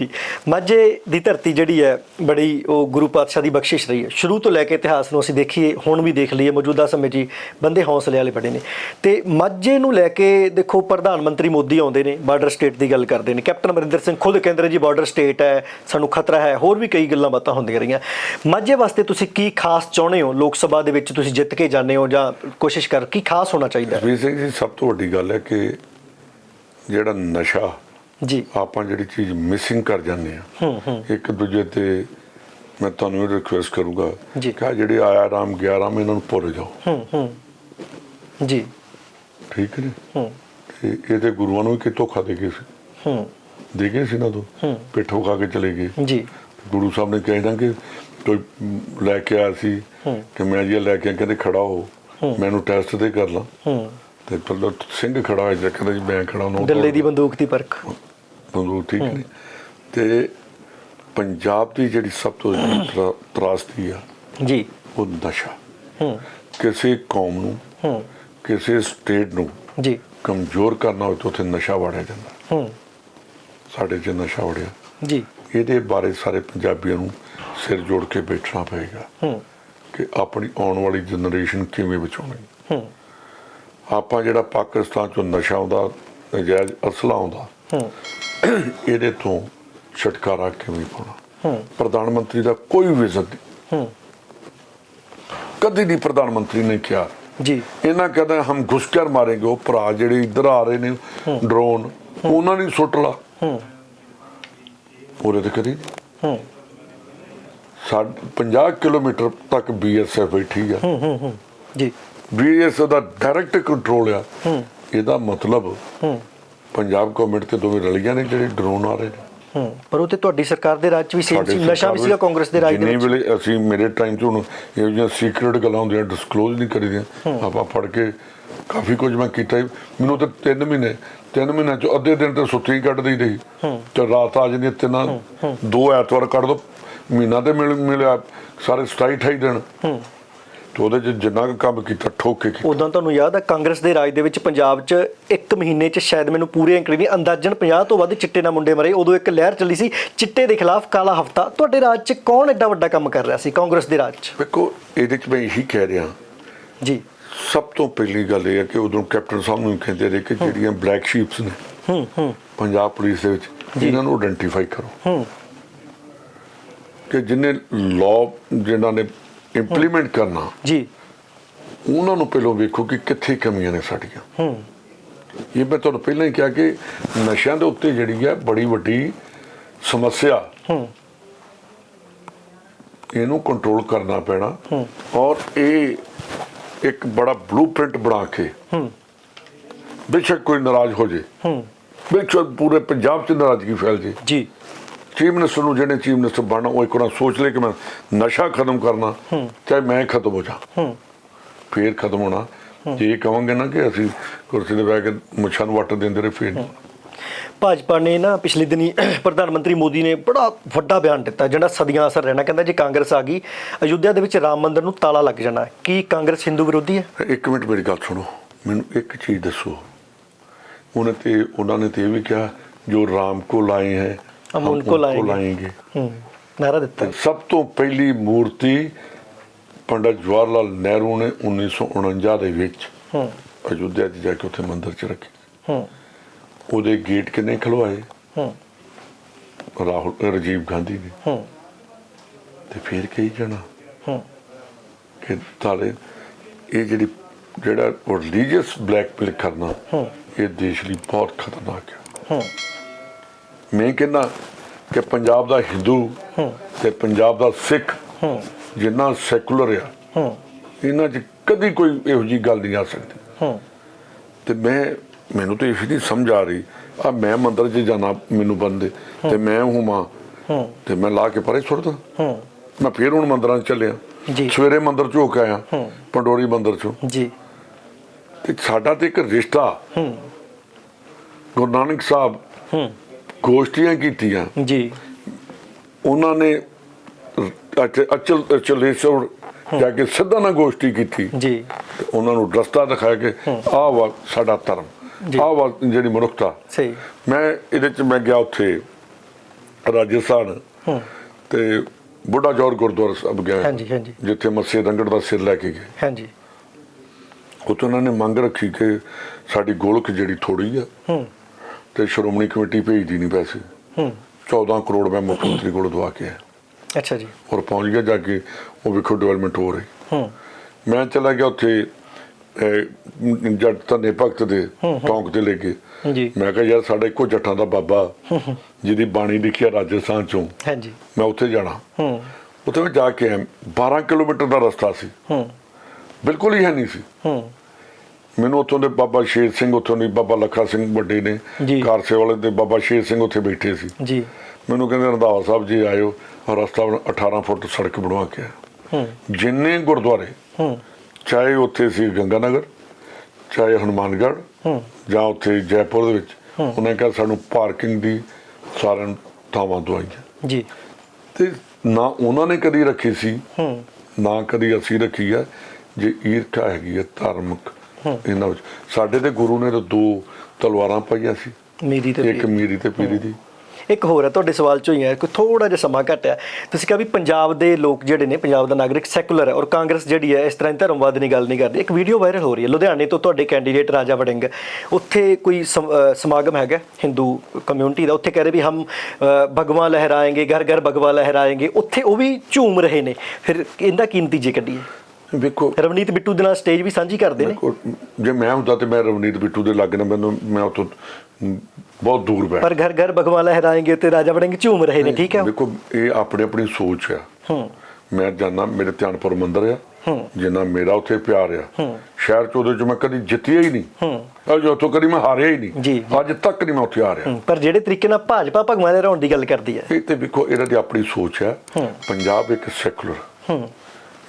ਜੀ ਮਾਝੇ ਦੀ ਧਰਤੀ ਜਿਹੜੀ ਹੈ, ਬੜੀ ਉਹ ਗੁਰੂ ਪਾਤਸ਼ਾਹ ਦੀ ਬਖਸ਼ਿਸ਼ ਰਹੀ ਹੈ। ਸ਼ੁਰੂ ਤੋਂ ਲੈ ਕੇ ਇਤਿਹਾਸ ਨੂੰ ਅਸੀਂ ਦੇਖੀਏ, ਹੁਣ ਵੀ ਦੇਖ ਲਈਏ। ਮੌਜੂਦਾ ਸਮੇਂ 'ਚ ਹੀ ਬੰਦੇ ਹੌਸਲੇ ਵਾਲੇ ਬੜੇ ਨੇ। ਤੇ ਮਾਝੇ ਨੂੰ ਲੈ ਕੇ ਦੇਖੋ, ਪ੍ਰਧਾਨ ਮੰਤਰੀ ਮੋਦੀ ਆਉਂਦੇ ਨੇ ਬਾਰਡਰ ਸਟੇਟ ਦੀ ਗੱਲ ਕਰਦੇ ਨੇ। ਕੈਪਟਨ ਅਮਰਿੰਦਰ ਸਿੰਘ ਖੁਦ ਕਹਿੰਦੇ ਨੇ ਜੀ ਬਾਰਡਰ ਸਟੇਟ ਹੈ, ਸਾਨੂੰ ਖਤਰਾ ਹੈ। ਹੋਰ ਵੀ ਕਈ ਗੱਲਾਂ ਬਾਤਾਂ ਹੁੰਦੀਆਂ ਰਹੀਆਂ। ਮਾਝੇ ਵਾਸਤੇ ਤੁਸੀਂ ਕੀ ਖਾਸ ਚਾਹੁੰਦੇ ਹੋ? ਲੋਕ ਸਭਾ ਦੇ ਵਿੱਚ ਤੁਸੀਂ ਜਿੱਤ ਕੇ ਜਾਂਦੇ ਹੋ ਜਾਂ ਕੋਸ਼ਿਸ਼ ਕਰ, ਕੀ ਖਾਸ ਹੋਣਾ ਚਾਹੀਦਾ? ਹੈ?
ਸਿੰਘ ਜੀ, ਸਭ ਤੋਂ ਵੱਡੀ ਗੱਲ ਹੈ ਕਿ ਜਿਹੜਾ ਨਸ਼ਾ
ਜੀ।
ਆਪਾਂ ਜਿਹੜੀ ਚੀਜ਼ ਮਿਸਿੰਗ ਕਰ ਜਾਂਦੇ ਆ ਇੱਕ ਦੂਜੇ ਤੇ ਮੈਂ ਤੁਹਾਨੂੰ ਇਹ ਰਿਕੁਐਸਟ ਕਰੂੰਗਾ। ਕਿ ਜਿਹੜੇ ਆਇਆ ਰਾਮ ਗਿਆ ਰਾਮ ਇਹਨਾਂ ਨੂੰ ਭੁੱਲ ਜਾਓ।
ਹੂੰ ਹੂੰ। ਜੀ।
ਠੀਕ ਨੇ
ਹੂੰ।
ਤੇ ਇਹਦੇ ਗੁਰੂਆਂ ਨੂੰ ਕਿ ਧੋਖਾ ਦੇ ਗਏ ਸੀ?
ਹੂੰ।
ਦੇ ਗਏ ਸੀ ਨਾ ਤੋਂ? ਪਿੱਠੋਂ ਖਾ ਕੇ ਚਲੇ ਗਏ।
ਜੀ।
ਗੁਰੂ ਸਾਹਿਬ ਨੇ ਕਹਿਣਾ ਕਿ ਕੋਈ ਮ, ਲੈ ਕੇ ਆਇਆ ਸੀ ਕਿ ਮੈਂ ਜੀ ਲੈ ਕੇ ਕਹਿੰਦੇ ਖੜਾ ਹੋ। ਮੈਨੂੰ ਟੈਸਟ ਤੇ ਕਰ ਲਾ।
ਹੂੰ।
ਤੇ ਪਹਿਲਾਂ ਸਿੰਘ ਖੜਾ ਜੀ ਕਹਿੰਦਾ ਜੀ ਮੈਂ ਖੜਾ ਹਾਂ
ਡੱਲੇ ਦੀ ਬੰਦੂਕ ਦੀ ਪਰਖ।
ਬੰਦੂਕ ਠੀਕ ਨੇ। ਤੇ ਪੰਜਾਬ ਦੀ ਜਿਹੜੀ ਸਭ ਤੋਂ ਵੱਡੀ ਤਰਾ- ਤਰਾਸਦੀ ਆ
ਜੀ।
ਉਹ ਨਸ਼ਾ।
ਹੂੰ।
ਕਿਸੇ ਕੌਮ ਨੂੰ
ਹੂੰ।
ਕਿਸੇ ਸਟੇਟ ਨੂੰ
ਜੀ।
ਕਮਜ਼ੋਰ ਕਰਨਾ ਹੋਵੇ ਤਾਂ ਉੱਥੇ ਨਸ਼ਾ ਵੜਿਆ ਜਾਂਦਾ।
ਹੂੰ।
ਸਾਡੇ 'ਚ ਨਸ਼ਾ ਵੜਿਆ।
ਜੀ।
ਇਹਦੇ ਬਾਰੇ ਸਾਰੇ ਪੰਜਾਬੀਆਂ ਨੂੰ ਸਿਰ ਜੋੜ ਕੇ ਬੈਠਣਾ ਪਏਗਾ
ਹੂੰ।
ਕਿ ਆਪਣੀ ਆਉਣ ਵਾਲੀ ਜਨਰੇਸ਼ਨ ਕਿਵੇਂ ਬਚਾਉਣੀ।
ਹੂੰ।
ਆਪਾਂ ਜਿਹੜਾ ਪਾਕਿਸਤਾਨ ਚੋਂ ਨਸ਼ਾ ਆਉਂਦਾ ਨਜਾਇਜ਼ ਅਸਲਾ ਆਉਂਦਾ
ਹੂੰ।
ਇਹਦੇ ਤੋਂ ਛੁਟਕਾਰਾ ਕਿਵੇਂ ਪਾਉਣਾ?
ਹੂੰ।
ਪ੍ਰਧਾਨ ਮੰਤਰੀ ਦਾ ਕੋਈ ਵਿਜ਼ਨ ਨਹੀਂ
ਹੂੰ।
ਕਦੀ ਨਹੀਂ ਪ੍ਰਧਾਨ ਮੰਤਰੀ ਨੇ ਕਿਹਾ।
ਜੀ।
ਇਹਨਾਂ ਕਹਿੰਦਾ ਹਮ ਘੁਸਕਰ ਮਾਰੇਗੇ ਉਹ ਭਰਾ ਜਿਹੜੇ ਇੱਧਰ ਆ ਰਹੇ ਨੇ ਡਰੋਨ ਉਹਨਾਂ ਨੇ ਸੁੱਟ ਲਾ।
ਹੂੰ।
ਉਹਦੇ ਤੇ ਕਰੀ
ਹੂੰ।
ਸਾਡ 50 ਕਿਲੋਮੀਟਰ ਤੱਕ ਬੀਐਸਐਫ ਬੈਠੀ ਆ।
ਹੂੰ ਹੂੰ ਹੂੰ। ਜੀ।
ਬੀਐਸਐਫ ਦਾ ਡਾਇਰੈਕਟ ਕੰਟਰੋਲ ਆ।
ਹੂੰ।
ਇਹਦਾ ਮਤਲਬ
ਹੂੰ।
ਪੰਜਾਬ ਗਵਰਨਮੈਂਟ ਤੇ ਦੋਵੇਂ ਰਲੀਆਂ ਨੇ ਜਿਹੜੇ ਡਰੋਨ ਆ ਰਹੇ ਨੇ।
ਹੂੰ ਪਰ ਉਹ ਤੇ ਤੁਹਾਡੀ ਸਰਕਾਰ ਦੇ ਰਾਜ ਚ ਵੀ ਸੇਮ ਸੀ ਨਸ਼ਾ ਵੀ ਸੀਗਾ ਕਾਂਗਰਸ ਦੇ ਰਾਜ ਦੇ
ਜਿੰਨੇ
ਵਿੱਚ?
ਵੇਲੇ ਅਸੀਂ ਮੇਰੇ ਟਾਈਮ 'ਚ ਹੁਣ ਇਹੋ ਜਿਹੀਆਂ ਸੀਕ੍ਰੀਟ ਗੱਲਾਂ ਹੁੰਦੀਆਂ ਡਿਸਕਲੋਜ਼ ਨਹੀਂ ਕਰੀਦੀਆਂ ਆਪਾਂ ਫੜ ਕੇ ਕਾਫੀ ਕੁਝ ਮੈਂ ਕੀਤਾ। ਮੈਨੂੰ ਤਾਂ 3 ਮਹੀਨੇ 3 ਮਹੀਨਿਆਂ ਚ ਅੱਧੇ ਦਿਨ ਤੇ ਸੁੱਤੀ ਹੀ ਕੱਢ ਦਈਦੀ ਸੀ ਤੇ ਰਾਤ ਆ ਜਾਂਦੀ ਤਿੰਨਾਂ ਦੋ ਐਤਵਾਰ ਕੱਢ ਦੋ ਮਹੀਨਾ ਤੇ ਮਿਲ ਮਿਲਿਆ ਸਾਰੇ 27 28 ਦਿਨ। ਤੇ ਉਹਦੇ ਚ ਜਿੰਨਾ ਕੁ ਕੰਮ ਕੀਤਾ ਠੋਕ ਕੇ ਕੀਤਾ।
ਉਦੋਂ ਤੁਹਾਨੂੰ ਯਾਦ ਹੈ ਕਾਂਗਰਸ ਦੇ ਰਾਜ ਦੇ ਵਿੱਚ ਪੰਜਾਬ 'ਚ ਇੱਕ ਮਹੀਨੇ 'ਚ ਸ਼ਾਇਦ ਮੈਨੂੰ ਪੂਰੇ ਅੰਕੜੇ ਨਹੀਂ ਅੰਦਾਜ਼ਨ 50 ਤੋਂ ਵੱਧ ਚਿੱਟੇ ਨਾਲ ਮੁੰਡੇ ਮਰੇ ਉਦੋਂ ਇੱਕ ਲਹਿਰ ਚੱਲੀ ਸੀ ਚਿੱਟੇ ਦੇ ਖਿਲਾਫ ਕਾਲਾ ਹਫਤਾ। ਤੁਹਾਡੇ ਰਾਜ 'ਚ ਕੌਣ ਐਡਾ ਵੱਡਾ ਕੰਮ ਕਰ ਰਿਹਾ ਸੀ ਕਾਂਗਰਸ ਦੇ ਰਾਜ 'ਚ?
ਵੇਖੋ ਇਹਦੇ ਚ ਮੈਂ ਇਹੀ ਕਹਿ ਰਿਹਾ।
ਜੀ।
ਸਭ ਤੋਂ ਪਹਿਲੀ ਗੱਲ ਇਹ ਹੈ ਕਿ ਉਦੋਂ ਕੈਪਟਨ ਸਾਹਿਬ ਨੂੰ ਕਹਿੰਦੇ ਰਹੇ ਕਿ ਜਿਹੜੀਆਂ ਬਲੈਕ ਸ਼ੀਪਸ ਨੇ
ਹੂੰ ਹੂੰ।
ਪੰਜਾਬ ਪੁਲਿਸ ਦੇ ਵਿੱਚ ਇਹਨਾਂ ਨੂੰ ਆਇਡੈਂਟੀਫਾਈ ਕਰੋ।
ਹੂੰ।
ਕਿ ਜਿਨੇ ਲਾਅ ਜਿਨ੍ਹਾਂ ਨੇ ਇੰਪਲੀਮੈਂਟ ਕਰਨਾ।
ਜੀ।
ਉਹਨਾਂ ਨੂੰ ਪਹਿਲਾਂ ਵੇਖੋ ਕਿ ਕਿੱਥੇ ਕਮੀਆਂ ਨੇ ਸਾਡੀਆਂ।
ਹੂੰ।
ਇਹ ਮੈਂ ਤੁਹਾਨੂੰ ਪਹਿਲਾਂ ਹੀ ਕਿਹਾ ਕਿ ਨਸ਼ਿਆਂ ਦੇ ਉੱਤੇ ਜਿਹੜੀ ਹੈ ਬੜੀ ਵੱਡੀ ਸਮੱਸਿਆ।
ਹੂੰ।
ਇਹਨੂੰ ਕੰਟਰੋਲ ਕਰਨਾ ਪੈਣਾ। ਔਰ ਇਹ ਇੱਕ ਬੜਾ ਬਲੂਪ੍ਰਿੰਟ ਬਣਾ ਕੇ
ਹੂੰ।
ਬੇਸ਼ੱਕ ਕੋਈ ਨਾਰਾਜ਼ ਹੋ ਜੇ।
ਹੂੰ।
ਬੇਸ਼ੱਕ ਪੂਰੇ ਪੰਜਾਬ 'ਚ ਨਾਰਾਜ਼ਗੀ ਫੈਲ ਜੇ।
ਜੀ।
ਚੀਫ ਮਿਨਿਸਟਰ ਨੂੰ ਜਿਹੜੇ ਚੀਫ ਮਿਨਿਸਟਰ ਬਣਨਾ ਉਹ ਇੱਕ ਵਾਰ ਸੋਚ ਲੈ ਕਿ ਮੈਂ ਨਸ਼ਾ ਖਤਮ ਕਰਨਾ ਚਾਹੇ ਮੈਂ ਖਤਮ ਹੋ ਜਾ। ਫੇਰ ਖਤਮ ਹੋਣਾ। ਜੇ ਇਹ ਕਹਾਂਗੇ ਨਾ ਕਿ ਅਸੀਂ ਕੁਰਸੀ ਤੇ ਬਹਿ ਕੇ ਮੁੱਛਾਂ ਨੂੰ ਵੱਟ ਦਿੰਦੇ ਰਹੇ ਫੇਰ।
ਭਾਜਪਾ ਨੇ ਨਾ ਪਿਛਲੇ ਦਿਨੀ ਪ੍ਰਧਾਨ ਮੰਤਰੀ ਮੋਦੀ ਨੇ ਬੜਾ ਵੱਡਾ ਬਿਆਨ ਦਿੱਤਾ ਜਿਹੜਾ ਸਦੀਆਂ ਅਸਰ ਰਹਿਣਾ ਕਹਿੰਦਾ ਜੇ ਕਾਂਗਰਸ ਆ ਗਈ ਅਯੁੱਧਿਆ ਦੇ ਵਿੱਚ ਰਾਮ ਮੰਦਿਰ ਨੂੰ ਤਾਲਾ ਲੱਗ ਜਾਣਾ। ਕੀ ਕਾਂਗਰਸ ਹਿੰਦੂ ਵਿਰੋਧੀ ਹੈ?
ਇੱਕ ਮਿੰਟ ਮੇਰੀ ਗੱਲ ਸੁਣੋ। ਮੈਨੂੰ ਇੱਕ ਚੀਜ਼ ਦੱਸੋ। ਉਹਨੇ ਤੇ ਉਹਨਾਂ ਨੇ ਤੇ ਇਹ ਵੀ ਕਿਹਾ ਜੋ ਰਾਮ ਕੋ ਲਾਏ ਹੈ
हम
उनको
लाएंगे। नारा ਦਿੱਤਾ
ਸਭ ਤੋਂ ਪਹਿਲੀ ਮੂਰਤੀ ਪੰਡਤ ਜਵਾਹਰ ਲਾਲ ਨਹਿਰੂ ਨੇ 1949 ਦੇ ਵਿੱਚ
ਹੂੰ
ਅਯੁੱਧਿਆ 'ਚ ਜਾ ਕੇ ਉੱਥੇ ਮੰਦਿਰ 'ਚ ਰੱਖੀ
ਹੂੰ
ਉਹਦੇ ਗੇਟ ਕਿੰਨੇ ਖਲਵਾਏ
ਹੂੰ
ਰਾਹੁਲ ਰਜੀਵ ਗਾਂਧੀ ਨੇ
ਹੂੰ
ਤੇ ਫਿਰ ਕਹੀ ਜਾਣਾ
ਹੂੰ
ਕਿ ਤਾਲੇ ਇਹ ਜਿਹੜੀ ਜਿਹੜਾ ਰਿਲੀਜੀਅਸ ਬਲੈਕਮੇਲ ਕਰਨਾ
ਹੂੰ
ਇਹ ਦੇਸ਼ ਲਈ ਬਹੁਤ ਖਤਰਨਾਕ ਹੈ
ਹੂੰ
ਮੈਂ ਕਹਿੰਦਾ ਕਿ ਪੰਜਾਬ ਦਾ ਹਿੰਦੂ। ਤੇ ਪੰਜਾਬ ਦਾ ਸਿੱਖ ਜਿੰਨਾ ਸੈਕੂਲਰ ਆ ਇਹਨਾਂ 'ਚ ਕਦੀ ਕੋਈ ਇਹੋ ਜੀ ਗੱਲ ਨਹੀਂ ਆ ਸਕਦੀ। ਤੇ ਮੈਂ ਮੈਨੂੰ ਤਾਂ ਇਹ ਨਹੀਂ ਸਮਝ ਆ ਰਹੀ ਆ ਮੈਂ ਮੰਦਰ 'ਚ ਜਾਣਾ ਮੈਨੂੰ ਬੰਦੇ ਤੇ ਮੈਂ ਹੂੰ ਮਾਂ।
ਹੂੰ।
ਤੇ ਮੈਂ ਲਾ ਕੇ ਪਰੇ
ਹੂੰ।
ਮੈਂ ਫੇਰ ਹੁਣ ਮੰਦਰਾਂ 'ਚ ਚੱਲਿਆ।
ਜੀ।
ਸਵੇਰੇ ਮੰਦਰ 'ਚ ਹੋ ਕੇ ਆਇਆ ਪੰਡੋਰੀ ਮੰਦਰ 'ਚੋਂ।
ਜੀ।
ਤੇ ਸਾਡਾ ਤੇ ਇੱਕ ਰਿਸ਼ਤਾ
ਹੂੰ।
ਗੁਰੂ ਨਾਨਕ ਸਾਹਿਬ
ਹੂੰ।
ਗੋਸ਼ਟੀਆਂ ਕੀਤੀਆਂ।
ਜੀ।
ਉਹਨਾਂ ਨੇ ਅਚ- ਅਚਲ ਅਚਲੇਸ਼ਵਰ ਜਾ ਕੇ ਸਿੱਧਾ ਨਾ ਗੋਸ਼ਟੀ ਕੀਤੀ।
ਜੀ।
ਉਹਨਾਂ ਨੂੰ ਰਸਤਾ ਦਿਖਾਇਆ ਕਿ ਆਹ ਵਾ ਸਾਡਾ ਧਰਮ। ਆਹ ਵਾ ਜਿਹੜੀ ਮਨੁੱਖਤਾ।
ਸਹੀ।
ਮੈਂ ਇਹਦੇ ਚ ਮੈਂ ਗਿਆ ਉੱਥੇ ਰਾਜਸਥਾਨ। ਤੇ ਬੁੱਢਾ ਜੋਰ ਗੁਰਦੁਆਰਾ ਸਾਹਿਬ ਗਿਆ।
ਹਾਂਜੀ, ਹਾਂਜੀ।
ਜਿੱਥੇ ਮੱਸੇ ਰੰਗੜ ਦਾ ਸਿਰ ਲੈ ਕੇ ਗਏ।
ਹਾਂਜੀ।
ਉੱਥੇ ਉਹਨਾਂ ਨੇ ਮੰਗ ਰੱਖੀ ਕਿ ਸਾਡੀ ਗੋਲਕ ਜਿਹੜੀ ਥੋੜੀ ਆ
ਹੂੰ।
ਤੇ ਸ਼੍ਰੋਮਣੀ ਕਮੇਟੀ ਭੇਜਦੀ ਨਹੀਂ ਪੈਸੇ।
ਹੂੰ। 14
ਕਰੋੜ ਮੈਂ ਮੁੱਖ ਮੰਤਰੀ ਕੋਲ ਦਵਾ ਕੇ ਆਇਆ।
ਅੱਛਾ ਜੀ।
ਔਰ ਪਹੁੰਚ ਗਿਆ ਜਾ ਕੇ ਉਹ ਵੇਖੋ ਡਿਵੈਲਪਮੈਂਟ ਹੋ ਰਹੀ।
ਹੂੰ।
ਮੈਂ ਚਲਾ ਗਿਆ ਉੱਥੇ ਜੱਟ ਧੰਨੇ ਭਗਤ ਦੇ ਟੌਂਕ ਤੇ ਲੈ ਕੇ।
ਜੀ।
ਮੈਂ ਕਿਹਾ ਯਾਰ ਸਾਡਾ ਇੱਕੋ ਜੱਟਾਂ ਦਾ ਬਾਬਾ ਜਿਹਦੀ ਬਾਣੀ ਲਿਖੀ ਆ ਰਾਜਸਥਾਨ ਚੋਂ।
ਹਾਂਜੀ।
ਮੈਂ ਉੱਥੇ ਜਾਣਾ।
ਹੂੰ।
ਉੱਥੇ ਮੈਂ ਜਾ ਕੇ ਆਇਆ। 12 ਕਿਲੋਮੀਟਰ ਦਾ ਰਸਤਾ ਸੀ।
ਹੂੰ।
ਬਿਲਕੁਲ ਹੀ ਹੈ ਨਹੀਂ ਸੀ।
ਹੂੰ।
ਮੈਨੂੰ ਉੱਥੋਂ ਦੇ ਬਾਬਾ ਸ਼ੇਰ ਸਿੰਘ ਉੱਥੋਂ ਦੇ ਬਾਬਾ ਲੱਖਾ ਸਿੰਘ ਵੱਡੇ ਨੇ। ਕਾਰਸੇ ਵਾਲੇ ਦੇ ਬਾਬਾ ਸ਼ੇਰ ਸਿੰਘ ਉੱਥੇ ਬੈਠੇ ਸੀ।
ਜੀ।
ਮੈਨੂੰ ਕਹਿੰਦੇ ਰੰਧਾਵਾ ਸਾਹਿਬ ਜੀ ਆਇਓ ਰਸਤਾ ਬਣਾ- 18 ਫੁੱਟ ਸੜਕ ਬਣਵਾ ਕੇ ਜਿੰਨੇ ਗੁਰਦੁਆਰੇ ਚਾਹੇ ਉੱਥੇ ਸੀ ਗੰਗਾਨਗਰ ਚਾਹੇ ਹਨੂਮਾਨਗੜ੍ਹ ਜਾਂ ਉੱਥੇ ਜੈਪੁਰ ਦੇ ਵਿੱਚ ਉਹਨੇ ਕਿਹਾ ਸਾਨੂੰ ਪਾਰਕਿੰਗ ਦੀ ਸਾਰਿਆਂ ਨੂੰ ਥਾਵਾਂ ਦਵਾਈਆਂ
ਜੀ।
ਤੇ ਨਾ ਉਹਨਾਂ ਨੇ ਕਦੀ ਰੱਖੀ ਸੀ ਨਾ ਕਦੀ ਅਸੀਂ ਰੱਖੀ ਹੈ ਜੇ ਈਰਖਾ ਹੈਗੀ ਹੈ ਧਾਰਮਿਕ ਇਹਨਾਂ ਵਿੱਚ ਸਾਡੇ ਤੇ ਗੁਰੂ ਨੇ ਤਾਂ ਦੋ ਤਲਵਾਰਾਂ ਪਾਈਆਂ ਸੀ।
ਮੇਰੀ ਤੇ
ਇੱਕ ਮੀਰੀ ਤੇ ਪੀਰੀ ਦੀ।
ਇੱਕ ਹੋਰ ਹੈ ਤੁਹਾਡੇ ਸਵਾਲ ਚੋਂ ਹੀ ਹੈ ਕੋਈ ਥੋੜਾ ਜਿਹਾ ਸਮਾਂ ਘੱਟ ਹੈ। ਤੁਸੀਂ ਕਿਹਾ ਵੀ ਪੰਜਾਬ ਦੇ ਲੋਕ ਜਿਹੜੇ ਨੇ ਪੰਜਾਬ ਦਾ ਨਾਗਰਿਕ ਸੈਕੂਲਰ ਹੈ ਔਰ ਕਾਂਗਰਸ ਜਿਹੜੀ ਹੈ ਇਸ ਤਰ੍ਹਾਂ ਦੀ ਧਰਮਵਾਦ ਦੀ ਗੱਲ ਨਹੀਂ ਕਰਦੀ। ਇੱਕ ਵੀਡੀਓ ਵਾਇਰਲ ਹੋ ਰਹੀ ਹੈ ਲੁਧਿਆਣੇ ਤੋਂ ਤੁਹਾਡੇ ਕੈਂਡੀਡੇਟ ਰਾਜਾ ਵੜਿੰਗ। ਉੱਥੇ ਕੋਈ ਸਮਾਗਮ ਹੈਗਾ ਹਿੰਦੂ ਕਮਿਊਨਿਟੀ ਦਾ। ਉੱਥੇ ਕਹਿ ਰਹੇ ਵੀ ਹਮ ਅ, ਭਗਵਾ ਲਹਿਰਾਏਂਗੇ ਘਰ ਘਰ ਭਗਵਾ ਲਹਿਰਾਏਂਗੇ। ਉੱਥੇ ਉਹ ਵੀ ਝੂਮ ਰਹੇ ਨੇ। ਫਿਰ ਇਹਦਾ ਕੀ ਨਤੀਜੇ ਕੱਢੀਏ
ਵੇਖੋ।
ਰਵਨੀਤ ਬਿੱਟੂ ਦੇ ਨਾਲ ਸਟੇਜ ਵੀ ਸਾਂਝੀ ਕਰਦੇ ਨੇ?
ਜੇ ਮੈਂ ਹੁੰਦਾ ਤੇ ਮੈਂ ਰਵਨੀਤ ਬਿੱਟੂ ਦੇ ਲੱਗ ਨਾ ਮੈਨੂੰ ਮੈਂ ਉੱਥੋਂ ਬਹੁਤ ਦੂਰ ਬੈਠ।
ਪਰ ਘਰ ਘਰ ਭਗਵਾ ਲਹਿਰਾਏਂਗੇ ਤੇ ਰਾਜਾ ਵੜਿੰਗ ਝੂਮ ਰਹੇ ਨੇ ਠੀਕ ਹੈ?
ਦੇਖੋ ਇਹ ਆਪਣੀ ਆਪਣੀ ਸੋਚ ਆ।
ਹੂੰ।
ਮੈਂ ਜਾਣਾ ਮੇਰੇ ਧਿਆਨਪੁਰ ਮੰਦਿਰ ਆ।
ਹੂੰ।
ਜਿੰਨਾ ਮੇਰਾ ਉੱਥੇ ਪਿਆਰ ਆ। ਸ਼ਹਿਰ ਚ ਉਹਦੇ ਚ ਮੈਂ ਕਦੀ ਜਿੱਤਿਆ ਹੀ ਨਹੀਂ।
ਹੂੰ।
ਅਜ ਉੱਥੋਂ ਕਦੀ ਮੈਂ ਹਾਰਿਆ ਹੀ ਨਹੀਂ।
ਜੀ।
ਅੱਜ ਤੱਕ ਨਹੀਂ ਮੈਂ ਉੱਥੇ ਹਾਰਿਆ।
ਹੂੰ, ਪਰ ਜਿਹੜੇ ਤਰੀਕੇ ਨਾਲ ਭਾਜਪਾ ਭਗਵਾਨ ਲਹਿਰਾਉਣ ਦੀ ਗੱਲ ਕਰਦੀ ਹੈ।
ਇਹ ਤੇ ਵੇਖੋ ਇਹਨਾਂ ਦੀ ਆਪਣੀ ਸੋਚ ਹੈ। ਪੰਜਾਬ ਇੱਕ ਸੈਕੂਲਰ।
ਹੂੰ।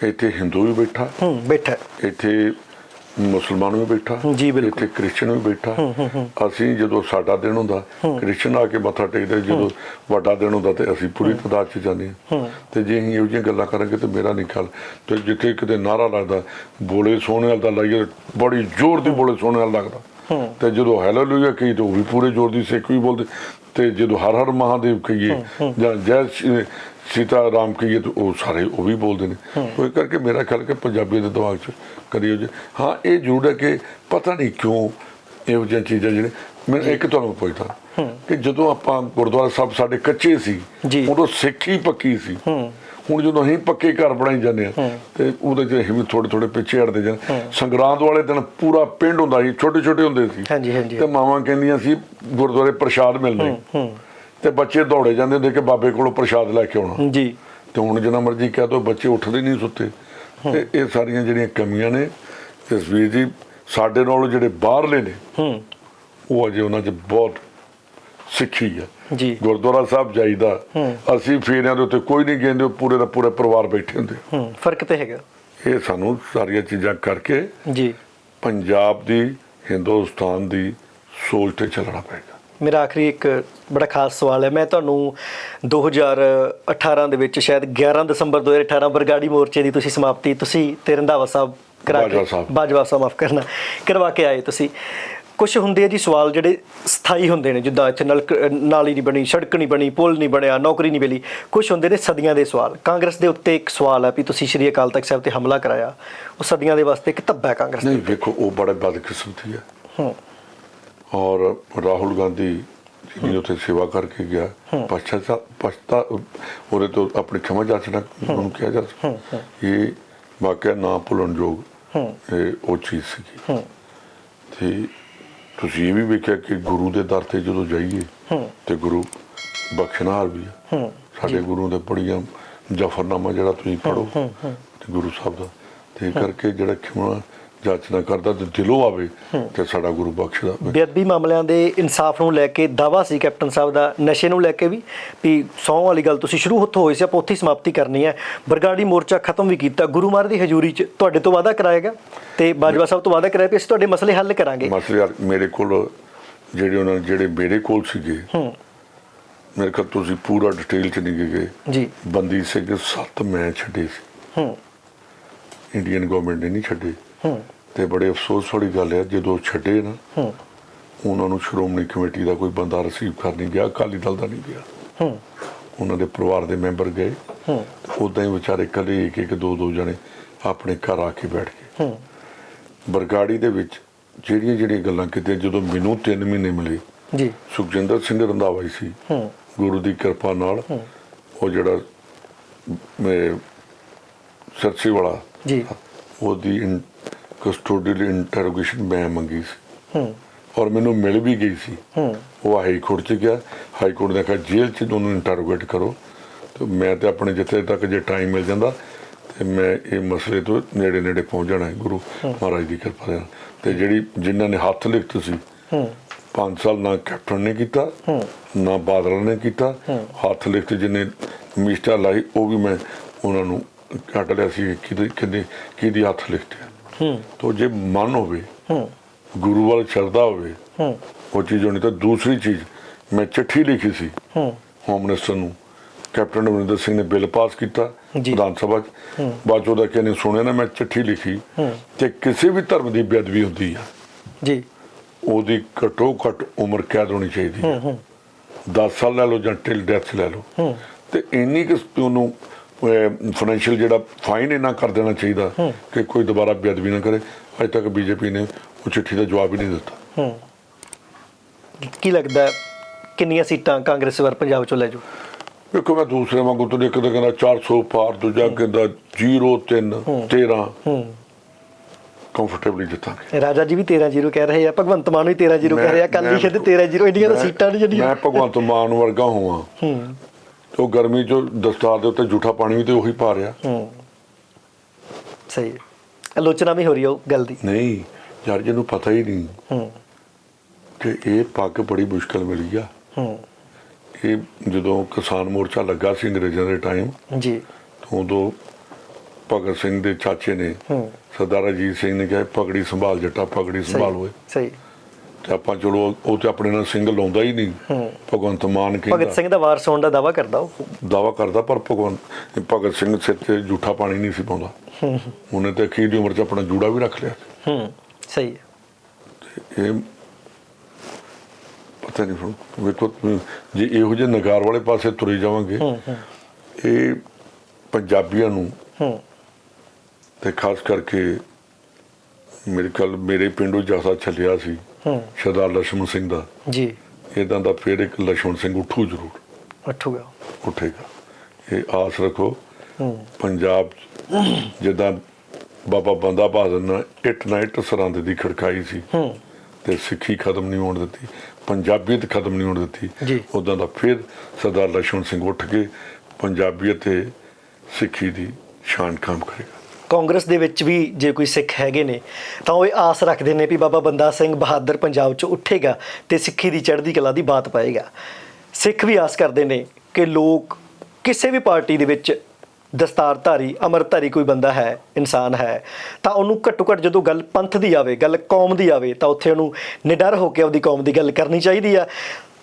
ਇੱਥੇ ਹਿੰਦੂ ਵੀ ਬੈਠਾ
ਹੂੰ ਬੈਠਾ।
ਇੱਥੇ ਮੁਸਲਮਾਨ ਵੀ ਬੈਠਾ
ਜੀ, ਬਿਲਕੁਲ।
ਇੱਥੇ ਕ੍ਰਿਸਚਨ ਵੀ ਬੈਠਾ। ਅਸੀਂ ਜਦੋਂ ਸਾਡਾ ਦਿਨ ਹੁੰਦਾ ਕ੍ਰਿਸਚਨ ਆ ਕੇ ਮੱਥਾ ਟੇਕਦੇ ਜਦੋਂ ਵੱਡਾ ਦਿਨ ਹੁੰਦਾ ਤੇ ਅਸੀਂ ਪੂਰੀ ਤਾਦਾਦ ਚ ਜਾਂਦੇ ਹਾਂ। ਤੇ ਜੇ ਅਸੀਂ ਇਹੋ ਜਿਹੀਆਂ ਗੱਲਾਂ ਕਰਾਂਗੇ ਤੇ ਮੇਰਾ ਨਹੀਂ ਖਿਆਲ। ਤੇ ਜਿੱਥੇ ਕਿਤੇ ਨਾਰਾ ਲੱਗਦਾ ਬੋਲੇ ਸੋਹਣੇ ਵਾਲ ਦਾ ਲਾਈਏ ਬੜੀ ਜ਼ੋਰ ਦੀ ਬੋਲੇ ਸੋਹਣੇ ਵਾਲ ਲੱਗਦਾ ਤੇ ਜਦੋਂ ਹਾਲੇਲੂਇਆ ਕਹੀ ਤੇ ਉਹ ਵੀ ਪੂਰੇ ਜ਼ੋਰ ਦੀ ਸਿੱਖ ਵੀ ਬੋਲਦੇ। ਤੇ ਜਦੋਂ ਹਰ ਹਰ ਮਹਾਦੇਵ ਕਹੀਏ ਜਾਂ ਜੈ ਸ਼੍ਰੀ- ਸੀਤਾ ਰਾਮ ਕਹੀਏ ਤੇ ਉਹ ਸਾਰੇ ਉਹ ਵੀ ਬੋਲਦੇ ਨੇ। ਉਹ ਇਹ ਕਰਕੇ ਮੇਰਾ ਖਿਆਲ ਕਿ ਪੰਜਾਬੀ ਦੇ ਦਿਮਾਗ 'ਚ ਉਹ ਜਿਹੇ- ਹਾਂ ਇਹ ਜ਼ਰੂਰ ਹੈ ਕਿ ਪਤਾ ਨਹੀਂ ਕਿਉਂ ਇਹੋ ਜਿਹੀਆਂ ਚੀਜ਼ਾਂ ਜਿਹੜੇ ਮੈਂ ਇੱਕ ਤੁਹਾਨੂੰ ਪੁੱਛਦਾ ਕਿ ਜਦੋਂ ਆਪਾਂ ਗੁਰਦੁਆਰਾ ਸਾਹਿਬ ਸਾਡੇ ਕੱਚੇ ਸੀ
ਜੀ।
ਉਦੋਂ ਸਿੱਖੀ ਪੱਕੀ ਸੀ। ਹੁਣ ਜਦੋਂ ਅਸੀਂ ਪੱਕੇ ਘਰ ਬਣਾਈ ਜਾਂਦੇ ਆ ਤੇ ਉਹਦੇ ਚ ਅਸੀਂ ਵੀ ਥੋੜੇ ਥੋੜੇ ਪਿੱਛੇ ਹਟਦੇ ਜਾਂਦੇ ਸੰਗਰਾਂਦ ਵਾਲੇ ਦਿਨ ਪੂਰਾ ਪਿੰਡ ਹੁੰਦਾ ਸੀ ਛੋਟੇ ਛੋਟੇ ਹੁੰਦੇ ਸੀ।
ਹਾਂਜੀ, ਹਾਂਜੀ।
ਤੇ ਮਾਵਾਂ ਕਹਿੰਦੀਆਂ ਸੀ ਗੁਰਦੁਆਰੇ ਪ੍ਰਸ਼ਾਦ ਮਿਲਣੇ
ਹੂੰ।
ਤੇ ਬੱਚੇ ਦੌੜੇ ਜਾਂਦੇ ਹੁੰਦੇ ਕਿ ਬਾਬੇ ਕੋਲੋਂ ਪ੍ਰਸ਼ਾਦ ਲੈ ਕੇ ਆਉਣਾ।
ਜੀ।
ਤੇ ਹੁਣ ਜਿੰਨਾ ਮਰਜ਼ੀ ਕਹਿ ਦੋ ਬੱਚੇ ਉੱਠਦੇ ਨਹੀਂ ਸੁੱਤੇ। ਤੇ ਇਹ ਸਾਰੀਆਂ ਜਿਹੜੀਆਂ ਕਮੀਆਂ ਨੇ ਤਸਵੀਰ ਜੀ ਸਾਡੇ ਨਾਲੋਂ ਜਿਹੜੇ ਬਾਹਰਲੇ ਨੇ
ਹੂੰ।
ਉਹ ਅਜੇ ਉਹਨਾਂ 'ਚ ਬਹੁਤ ਸਿੱਖੀ ਆ।
ਜੀ।
ਗੁਰਦੁਆਰਾ ਸਾਹਿਬ ਜਾਈਦਾ ਅਸੀਂ ਫੇਰਿਆਂ ਦੇ ਉੱਤੇ ਕੋਈ ਨਹੀਂ ਕਹਿੰਦੇ ਪੂਰੇ ਦਾ ਪੂਰਾ ਪਰਿਵਾਰ ਬੈਠੇ ਹੁੰਦੇ।
ਹੂੰ ਫ਼ਰਕ ਤੇ ਹੈਗਾ।
ਇਹ ਸਾਨੂੰ ਸਾਰੀਆਂ ਚੀਜ਼ਾਂ ਕਰਕੇ18 ਪੰਜਾਬ ਦੀ ਹਿੰਦੁਸਤਾਨ ਦੀ ਸੋਚ ਤੇ ਚੱਲਣਾ ਪਏਗਾ।
ਮੇਰਾ ਆਖਰੀ ਇੱਕ ਬੜਾ ਖਾਸ ਸਵਾਲ ਹੈ। ਮੈਂ ਤੁਹਾਨੂੰ 2018 ਦੇ ਵਿੱਚ ਸ਼ਾਇਦ 11 ਦਸੰਬਰ 2018 ਬਰਗਾੜੀ ਮੋਰਚੇ ਦੀ ਤੁਸੀਂ ਸਮਾਪਤੀ ਤੁਸੀਂ ਤੇ ਰੰਧਾਵਾ ਸਾਹਿਬ ਕਰਾ ਕੇ
ਬਾਜਵਾ ਸਾਹਿਬ।
ਮਾਫ ਕਰਨਾ ਕਰਵਾ ਕੇ ਆਏ ਤੁਸੀਂ। ਕੁਝ ਹੁੰਦੇ ਆ ਜੀ ਸਵਾਲ ਜਿਹੜੇ ਸਥਾਈ ਹੁੰਦੇ ਨੇ ਜਿੱਦਾਂ ਇੱਥੇ ਨਲਕ ਨਾਲੀ ਨਹੀਂ ਬਣੀ ਸੜਕ ਨਹੀਂ ਬਣੀ ਪੁਲ ਨਹੀਂ ਬਣਿਆ ਨੌਕਰੀ ਨਹੀਂ ਮਿਲੀ। ਕੁਝ ਹੁੰਦੇ ਨੇ ਸਦੀਆਂ ਦੇ ਸਵਾਲ। ਕਾਂਗਰਸ ਦੇ ਉੱਤੇ ਇੱਕ ਸਵਾਲ ਹੈ ਵੀ ਤੁਸੀਂ ਸ਼੍ਰੀ ਅਕਾਲ ਤਖਤ ਸਾਹਿਬ ਤੇ ਹਮਲਾ ਕਰਾਇਆ। ਉਹ ਸਦੀਆਂ ਦੇ ਵਾਸਤੇ ਇੱਕ ਧੱਬਾ ਕਾਂਗਰਸ
ਨਹੀਂ ਵੇਖੋ ਉਹ ਬੜਾ ਬਦਕਿਸਮਤੀ ਹੈ।
ਹੂੰ।
ਔਰ ਰਾਹੁਲ ਗਾਂਧੀ ਜਿਹਨੇ ਉੱਥੇ ਸੇਵਾ ਕਰਕੇ ਗਿਆ। ਪਛਤਾ ਪਛਤਾ ਉਹਦੇ ਤੋਂ ਆਪਣੀ ਖਮਾ ਜਾਚਣਾ ਉਹਨੂੰ ਕਿਹਾ ਜਾ ਸਕਦਾ। ਇਹ ਵਾਕਿਆ ਨਾ ਭੁੱਲਣ ਯੋਗ ਇਹ ਉਹ ਚੀਜ਼ ਸੀਗੀ। ਤੇ ਤੁਸੀਂ ਇਹ ਵੀ ਵੇਖਿਆ ਕਿ ਗੁਰੂ ਦੇ ਦਰ ਤੇ ਜਦੋਂ ਜਾਈਏ ਤੇ ਗੁਰੂ ਬਖਸ਼ਨਾਰ ਵੀ ਆ। ਸਾਡੇ ਗੁਰੂ ਦੇ ਬੜੀਆਂ ਜਫਰਨਾਮਾ ਜਿਹੜਾ ਤੁਸੀਂ ਪੜੋ ਤੇ ਗੁਰੂ ਸਾਹਿਬ ਦਾ। ਤੇ ਕਰਕੇ ਜਿਹੜਾ ਖਿਮਾ ਜਾਚਨਾ ਕਰਦਾ ਤੇ ਦਿਲੋਂ ਆਵੇ ਤੇ ਸਾਡਾ ਗੁਰੂ ਬਖਸ਼ਦਾ
ਬੇਅਦਬੀ ਮਾਮਲਿਆਂ ਦੇ ਇਨਸਾਫ ਨੂੰ ਲੈ ਕੇ ਦਾਵਾ ਸੀ ਕੈਪਟਨ ਸਾਹਿਬ ਦਾ ਨਸ਼ੇ ਨੂੰ ਲੈ ਕੇ ਵੀ ਵੀ ਸੌਂ ਵਾਲੀ ਗੱਲ ਤੁਸੀਂ ਸ਼ੁਰੂ ਉੱਥੋਂ ਹੋਈ ਸੀ ਆਪਾਂ ਉੱਥੇ ਹੀ ਸਮਾਪਤੀ ਕਰਨੀ ਹੈ। ਬਰਗਾੜੀ ਮੋਰਚਾ ਖਤਮ ਵੀ ਕੀਤਾ ਗੁਰੂ ਮਹਾਰਾਜ ਦੀ ਹਜ਼ੂਰੀ 'ਚ ਤੁਹਾਡੇ ਤੋਂ ਵਾਅਦਾ ਕਰਾਏਗਾ ਤੇ ਬਾਜਵਾ ਸਾਹਿਬ ਤੋਂ ਵਾਅਦਾ ਕਰਾਇਆ ਵੀ ਅਸੀਂ ਤੁਹਾਡੇ ਮਸਲੇ ਹੱਲ ਕਰਾਂਗੇ।
ਮਸਲੇ ਮੇਰੇ ਕੋਲ ਜਿਹੜੇ ਉਹਨਾਂ ਜਿਹੜੇ ਮੇਰੇ ਕੋਲ ਸੀਗੇ
ਹੂੰ।
ਮੇਰੇ ਕੋਲ ਤੁਸੀਂ ਪੂਰਾ ਡਿਟੇਲ ਚ ਨਹੀਂ ਗਏ।
ਜੀ।
ਬੰਦੀ ਸਿੰਘ ਸੱਤ ਮੈਂ ਛੱਡੇ ਸੀ।
ਹੂੰ।
ਇੰਡੀਅਨ ਗਵਰਨਮੈਂਟ ਨੇ ਨਹੀਂ ਛੱਡੇ।
ਹੂੰ।
ਤੇ ਬੜੇ ਅਫਸੋਸ ਵਾਲੀ ਗੱਲ ਹੈ ਜਦੋਂ ਛੱਡੇ ਨਾ
ਹੂੰ।
ਉਹਨਾਂ ਨੂੰ ਸ਼੍ਰੋਮਣੀ ਕਮੇਟੀ ਦਾ ਕੋਈ ਬੰਦਾ ਰਿਸੀਵ ਕਰ ਨਹੀਂ ਗਿਆ ਅਕਾਲੀ ਦਲ ਦਾ ਨਹੀਂ ਗਿਆ।
ਹੂੰ।
ਉਹਨਾਂ ਦੇ ਪਰਿਵਾਰ ਦੇ ਮੈਂਬਰ ਗਏ।
ਹੂੰ।
ਉਦਾਂ ਹੀ ਵਿਚਾਰੇ ਇਕੱਲੇ ਇੱਕ ਇੱਕ ਦੋ ਦੋ ਜਣੇ ਆਪਣੇ ਘਰ ਆ ਕੇ ਬੈਠ ਗਏ।
ਹੂੰ।
ਬਰਗਾੜੀ ਦੇ ਵਿੱਚ ਜਿਹੜੀਆਂ ਜਿਹੜੀਆਂ ਗੱਲਾਂ ਕੀਤੀਆਂ ਜਦੋਂ ਮੈਨੂੰ 3 ਮਹੀਨੇ ਮਿਲੇ
ਜੀ।
ਸੁਖਜਿੰਦਰ ਸਿੰਘ ਰੰਧਾਵਾ ਹੀ ਸੀ।
ਹੂੰ।
ਗੁਰੂ ਦੀ ਕਿਰਪਾ ਨਾਲ ਉਹ ਜਿਹੜਾ ਸਰਸੀ ਵਾਲਾ
ਜੀ।
ਉਹਦੀ ਕਸਟੋਡੀਅਲ ਇੰਟਰੋਗੇਸ਼ਨ ਮੈਂ ਮੰਗੀ ਸੀ।
ਹੂੰ।
ਔਰ ਮੈਨੂੰ ਮਿਲ ਵੀ ਗਈ ਸੀ।
ਹੂੰ।
ਉਹ ਹਾਈ ਕੋਰਟ ਚ ਗਿਆ। ਹਾਈ ਕੋਰਟ ਨੇ ਕਿਹਾ ਜੇਲ੍ਹ ਚ ਉਹਨੂੰ ਇੰਟਰੋਗੇਟ ਕਰੋ। ਤੇ ਮੈਂ ਤੇ ਆਪਣੇ ਜਿੱਥੇ ਤੱਕ ਜੇ ਟਾਈਮ ਮਿਲ ਜਾਂਦਾ ਤੇ ਮੈਂ ਇਹ ਮਸਲੇ ਤੋਂ ਨੇੜੇ ਨੇੜੇ ਪਹੁੰਚ ਜਾਣਾ ਹੈ ਗੁਰੂ ਮਹਾਰਾਜ ਦੀ ਕਿਰਪਾ ਨਾਲ। ਤੇ ਜਿਹੜੀ ਜਿਨ੍ਹਾਂ ਨੇ ਹੱਥ ਲਿਖਤ ਸੀ
ਹੂੰ।
5 ਸਾਲ ਨਾ ਕੈਪਟਨ ਨੇ ਕੀਤਾ ਨਾ ਬਾਦਲ ਨੇ ਕੀਤਾ। ਹੱਥ ਲਿਖਤ ਜਿਹਨੇ ਮਿਸਟਰ ਲਾਈ ਉਹ ਵੀ ਮੈਂ ਉਹਨਾਂ ਨੂੰ ਕੱਢ ਲਿਆ ਸੀ ਕਿਹਦੇ ਕਿਹਦੇ ਕਿਹਦੀ ਹੱਥ ਲਿਖਤ ਹੈ। ਤੋ ਜੇ ਮਨ ਹੋਵੇ
ਹੂੰ।
ਗੁਰੂ ਵੱਲ ਸ਼ਰਧਾ ਹੋਵੇ
ਹੂੰ।
ਉਹ ਚੀਜ਼ ਹੋਣੀ ਤਾਂ ਦੂਸਰੀ ਚੀਜ਼। ਮੈਂ ਚਿੱਠੀ ਲਿਖੀ ਸੀ
ਹੂੰ।
ਹੋਮ ਮਿਨਿਸਟਰ ਨੂੰ। ਕੈਪਟਨ ਅਮਰਿੰਦਰ ਸਿੰਘ ਨੇ ਬਿੱਲ ਪਾਸ ਕੀਤਾ। ਵਿਧਾਨ ਸਭਾ 'ਚ। ਬਾਅਦ 'ਚ ਉਹਦਾ ਕਿਹਨੇ ਸੁਣਿਆ ਨਾ ਮੈਂ ਚਿੱਠੀ ਲਿਖੀ। ਤੇ ਕਿਸੇ ਵੀ ਧਰਮ ਦੀ ਬੇਅਦਬੀ ਹੁੰਦੀ ਆ।
ਜੀ।
ਉਹਦੀ ਘੱਟੋ ਘੱਟ ਉਮਰ ਕੈਦ ਹੋਣੀ ਚਾਹੀਦੀ ਹੈ 10 ਸਾਲ ਲੈ ਲਓ ਜਾਂ ਟਿਲ ਡੈਥ ਲੈ ਲਓ। ਤੇ ਇੰਨੀ ਕਿ ਉਹਨੂੰ ਫਾਈਨੈਂਸ਼ੀਅਲ ਜਿਹੜਾ ਫਾਈਨ ਇਹਨਾਂ ਕਰ ਦੇਣਾ ਚਾਹੀਦਾ ਕਿ ਕੋਈ ਦੁਬਾਰਾ ਬੇਅਦਬੀ ਨਾ ਕਰੇ। ਅਜੇ ਤੱਕ ਬੀਜੇਪੀ ਨੇ ਉਹ ਚਿੱਠੀ ਦਾ ਜਵਾਬ ਹੀ ਨਹੀਂ ਦਿੱਤਾ।
ਹੂੰ। ਕੀ ਲੱਗਦਾ ਕਿੰਨੀਆਂ ਸੀਟਾਂ ਕਾਂਗਰਸ ਵਾਰ ਪੰਜਾਬ ਚੋਂ ਲੈ ਜੂ
ਵੇਖੋ ਮੈਂ ਦੂਸਰੇ ਵਾਂਗੂ ਤੋਂ ਇੱਕ ਤਾਂ ਕਹਿੰਦਾ 400 ਪਾਰ ਦੂਜਾ ਕਹਿੰਦਾ 0 3 13
ਹੂੰ।
ਕੰਫਰਟੇਬਲੀ ਜਿੱਤਾਂਗੇ।
ਰਾਜਾ ਜੀ ਵੀ 13 ਜ਼ੀਰੋ ਕਹਿ ਰਹੇ ਆ ਭਗਵੰਤ ਮਾਨ ਵੀ 13 ਜ਼ੀਰੋ ਕਹਿ ਰਿਹਾ ਕੱਲ ਹੀ ਕਹਿੰਦੇ 13 ਜ਼ੀਰੋ ਇੰਡੀਆਂ ਦਾ ਸੀਟਾਂ ਨੇ ਜਿਹੜੀਆਂ।
ਮੈਂ ਭਗਵੰਤ ਮਾਨ ਵਰਗਾ ਹੋਵਾਂ। ਉਹ ਗਰਮੀ ਚੋਂ ਦਸਤਾਰ ਦੇ ਉੱਤੇ ਝੂਠਾ ਪਾਣੀ ਵੀ ਤੇ ਉਹੀ ਪਾ ਰਿਹਾ।
ਹੂੰ। ਸਹੀ ਹੈ। ਆਲੋਚਨਾ ਵੀ ਹੋ ਰਹੀ ਹੈ ਉਹ ਗੱਲ ਦੀ।
ਨਹੀਂ ਯਾਰ ਜਿਹਨੂੰ ਪਤਾ ਹੀ ਨਹੀਂ
ਹੂੰ।
ਕਿ ਇਹ ਪੱਗ ਬੜੀ ਮੁਸ਼ਕਲ ਮਿਲੀ ਆ।
ਹੂੰ।
ਇਹ ਜਦੋਂ ਕਿਸਾਨ ਮੋਰਚਾ ਲੱਗਾ ਸੀ ਅੰਗਰੇਜ਼ਾਂ ਦੇ ਟਾਈਮ
ਜੀ।
ਉਦੋਂ ਭਗਤ ਸਿੰਘ ਦੇ ਚਾਚੇ ਨੇ
ਹੂੰ।
ਸਰਦਾਰ ਅਜੀਤ ਸਿੰਘ ਨੇ ਕਿਹਾ ਪਗੜੀ ਸੰਭਾਲ ਜੱਟਾ ਪਗੜੀ ਸੰਭਾਲ ਓਏ।
ਸਹੀ।
ਤੇ ਆਪਾਂ ਚਲੋ ਉਹ ਤੇ ਆਪਣੇ ਨਾਲ ਸਿੰਘ ਲਾਉਂਦਾ ਹੀ ਨਹੀਂ। ਭਗਵੰਤ ਮਾਨ
ਭਗਤ
ਕਹਿੰਦਾ
ਸਿੰਘ ਦਾ ਵਾਰਸ ਹੋਣ ਦਾ ਦਾਵਾ ਕਰਦਾ ਉਹ।
ਦਾਵਾ ਕਰਦਾ ਪਰ ਭਗਵੰਤ ਭਗਤ ਸਿੰਘ ਸਿਰ ਤੇ ਝੂਠਾ ਪਾਣੀ ਨਹੀਂ ਸੀ ਪਾਉਂਦਾ। ਉਹਨੇ ਤੇ ਅਖੀਰ ਦੀ ਉਮਰ 'ਚ ਆਪਣਾ ਜੂੜਾ ਵੀ ਰੱਖ ਲਿਆ।
ਹੂੰ ਸਹੀ ਹੈ।
ਇਹ ਪਤਾ ਨਹੀਂ ਹੁਣ ਵੇਖੋ ਜੇ ਇਹੋ ਜਿਹੇ ਨਗਾਰ ਵਾਲੇ ਪਾਸੇ ਤੁਰੇ ਜਾਵਾਂਗੇ ਇਹ ਪੰਜਾਬੀਆਂ ਨੂੰ
ਹੂੰ।
ਤੇ ਖਾਸ ਕਰਕੇ ਮੇਰੇ ਕੋਲ ਮੇਰੇ ਪਿੰਡੋਂ ਜਾਸਾ ਚੱਲਿਆ ਸੀ। ਸਰਦਾਰ ਲਛਮਣ ਸਿੰਘ ਦਾ।
ਜੀ।
ਇਦਾਂ ਦਾ ਫੇਰ ਇੱਕ ਲਛਮਣ ਸਿੰਘ ਉੱਠੂ ਜ਼ਰੂਰ।
ਉਠੂਗਾ।
ਉੱਠੇਗਾ। ਇਹ ਆਸ ਰੱਖੋ। ਪੰਜਾਬ ਜਿੱਦਾਂ ਬਾਬਾ ਬੰਦਾ ਬਹਾਦਰ ਨਾਲ ਇਟ ਨਾਈਟ ਸਰੰਦ ਦੀ ਖੜਕਾਈ ਸੀ। ਤੇ ਸਿੱਖੀ ਖਤਮ ਨਹੀਂ ਹੋਣ ਦਿੱਤੀ। ਪੰਜਾਬੀਅਤ ਖਤਮ ਨਹੀਂ ਹੋਣ ਦਿੱਤੀ। ਉਦਾਂ ਦਾ ਫਿਰ ਸਰਦਾਰ ਲਛਮਣ ਸਿੰਘ ਉੱਠ ਕੇ ਪੰਜਾਬੀਅਤ ਤੇ ਸਿੱਖੀ ਦੀ ਸ਼ਾਨ ਕਾਇਮ ਕਰੇਗਾ।
ਕਾਂਗਰਸ ਦੇ ਵਿੱਚ ਵੀ ਜੇ ਕੋਈ ਸਿੱਖ ਹੈਗੇ ਨੇ, ਤਾਂ ਉਹ ਇਹ ਆਸ ਰੱਖਦੇ ਨੇ ਵੀ ਬਾਬਾ ਬੰਦਾ ਸਿੰਘ ਬਹਾਦਰ ਪੰਜਾਬ 'ਚ ਉੱਠੇਗਾ ਤੇ ਸਿੱਖੀ ਦੀ ਚੜ੍ਹਦੀ ਕਲਾ ਦੀ ਬਾਤ ਪਾਏਗਾ। ਸਿੱਖ ਵੀ ਆਸ ਕਰਦੇ ਨੇ ਕਿ ਲੋਕ ਕਿਸੇ ਵੀ ਪਾਰਟੀ ਦੇ ਵਿੱਚ ਦਸਤਾਰਧਾਰੀ, ਅਮਰਧਾਰੀ ਕੋਈ ਬੰਦਾ ਹੈ, ਇਨਸਾਨ ਹੈ, ਤਾਂ ਉਹਨੂੰ ਘੱਟੋ ਘੱਟ ਜਦੋਂ ਗੱਲ ਪੰਥ ਦੀ ਆਵੇ, ਗੱਲ ਕੌਮ ਦੀ ਆਵੇ, ਤਾਂ ਉੱਥੇ ਉਹਨੂੰ ਨਿਡਰ ਹੋ ਕੇ ਆਪਦੀ ਕੌਮ ਦੀ ਗੱਲ ਕਰਨੀ ਚਾਹੀਦੀ ਆ।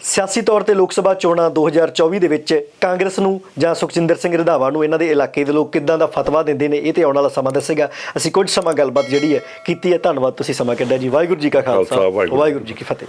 ਸਿਆਸੀ ਤੌਰ ਤੇ ਲੋਕ ਸਭਾ ਚੋਣਾਂ 2024 ਦੇ ਵਿੱਚ ਕਾਂਗਰਸ ਨੂੰ ਜਾਂ ਸੁਖਜਿੰਦਰ ਸਿੰਘ ਰੰਧਾਵਾ ਨੂੰ ਇਹਨਾਂ ਦੇ ਇਲਾਕੇ ਦੇ ਲੋਕ ਕਿੱਦਾਂ ਦਾ ਫਤਵਾ ਦਿੰਦੇ ਨੇ ਇਹ ਤੇ ਆਉਣ ਵਾਲਾ ਸਮਾਂ ਦੱਸੇਗਾ। ਅਸੀਂ ਕੁਝ ਸਮਾਂ ਗੱਲਬਾਤ ਜਿਹੜੀ ਹੈ ਕੀਤੀ ਹੈ। ਧੰਨਵਾਦ ਤੁਸੀਂ ਸਮਾਂ ਕੱਢਿਆ ਜੀ। ਵਾਹਿਗੁਰੂ ਜੀ ਕਾ ਖਾਲਸਾ। ਵਾਹਿਗੁਰੂ ਜੀ ਕੀ ਫਤਿਹ।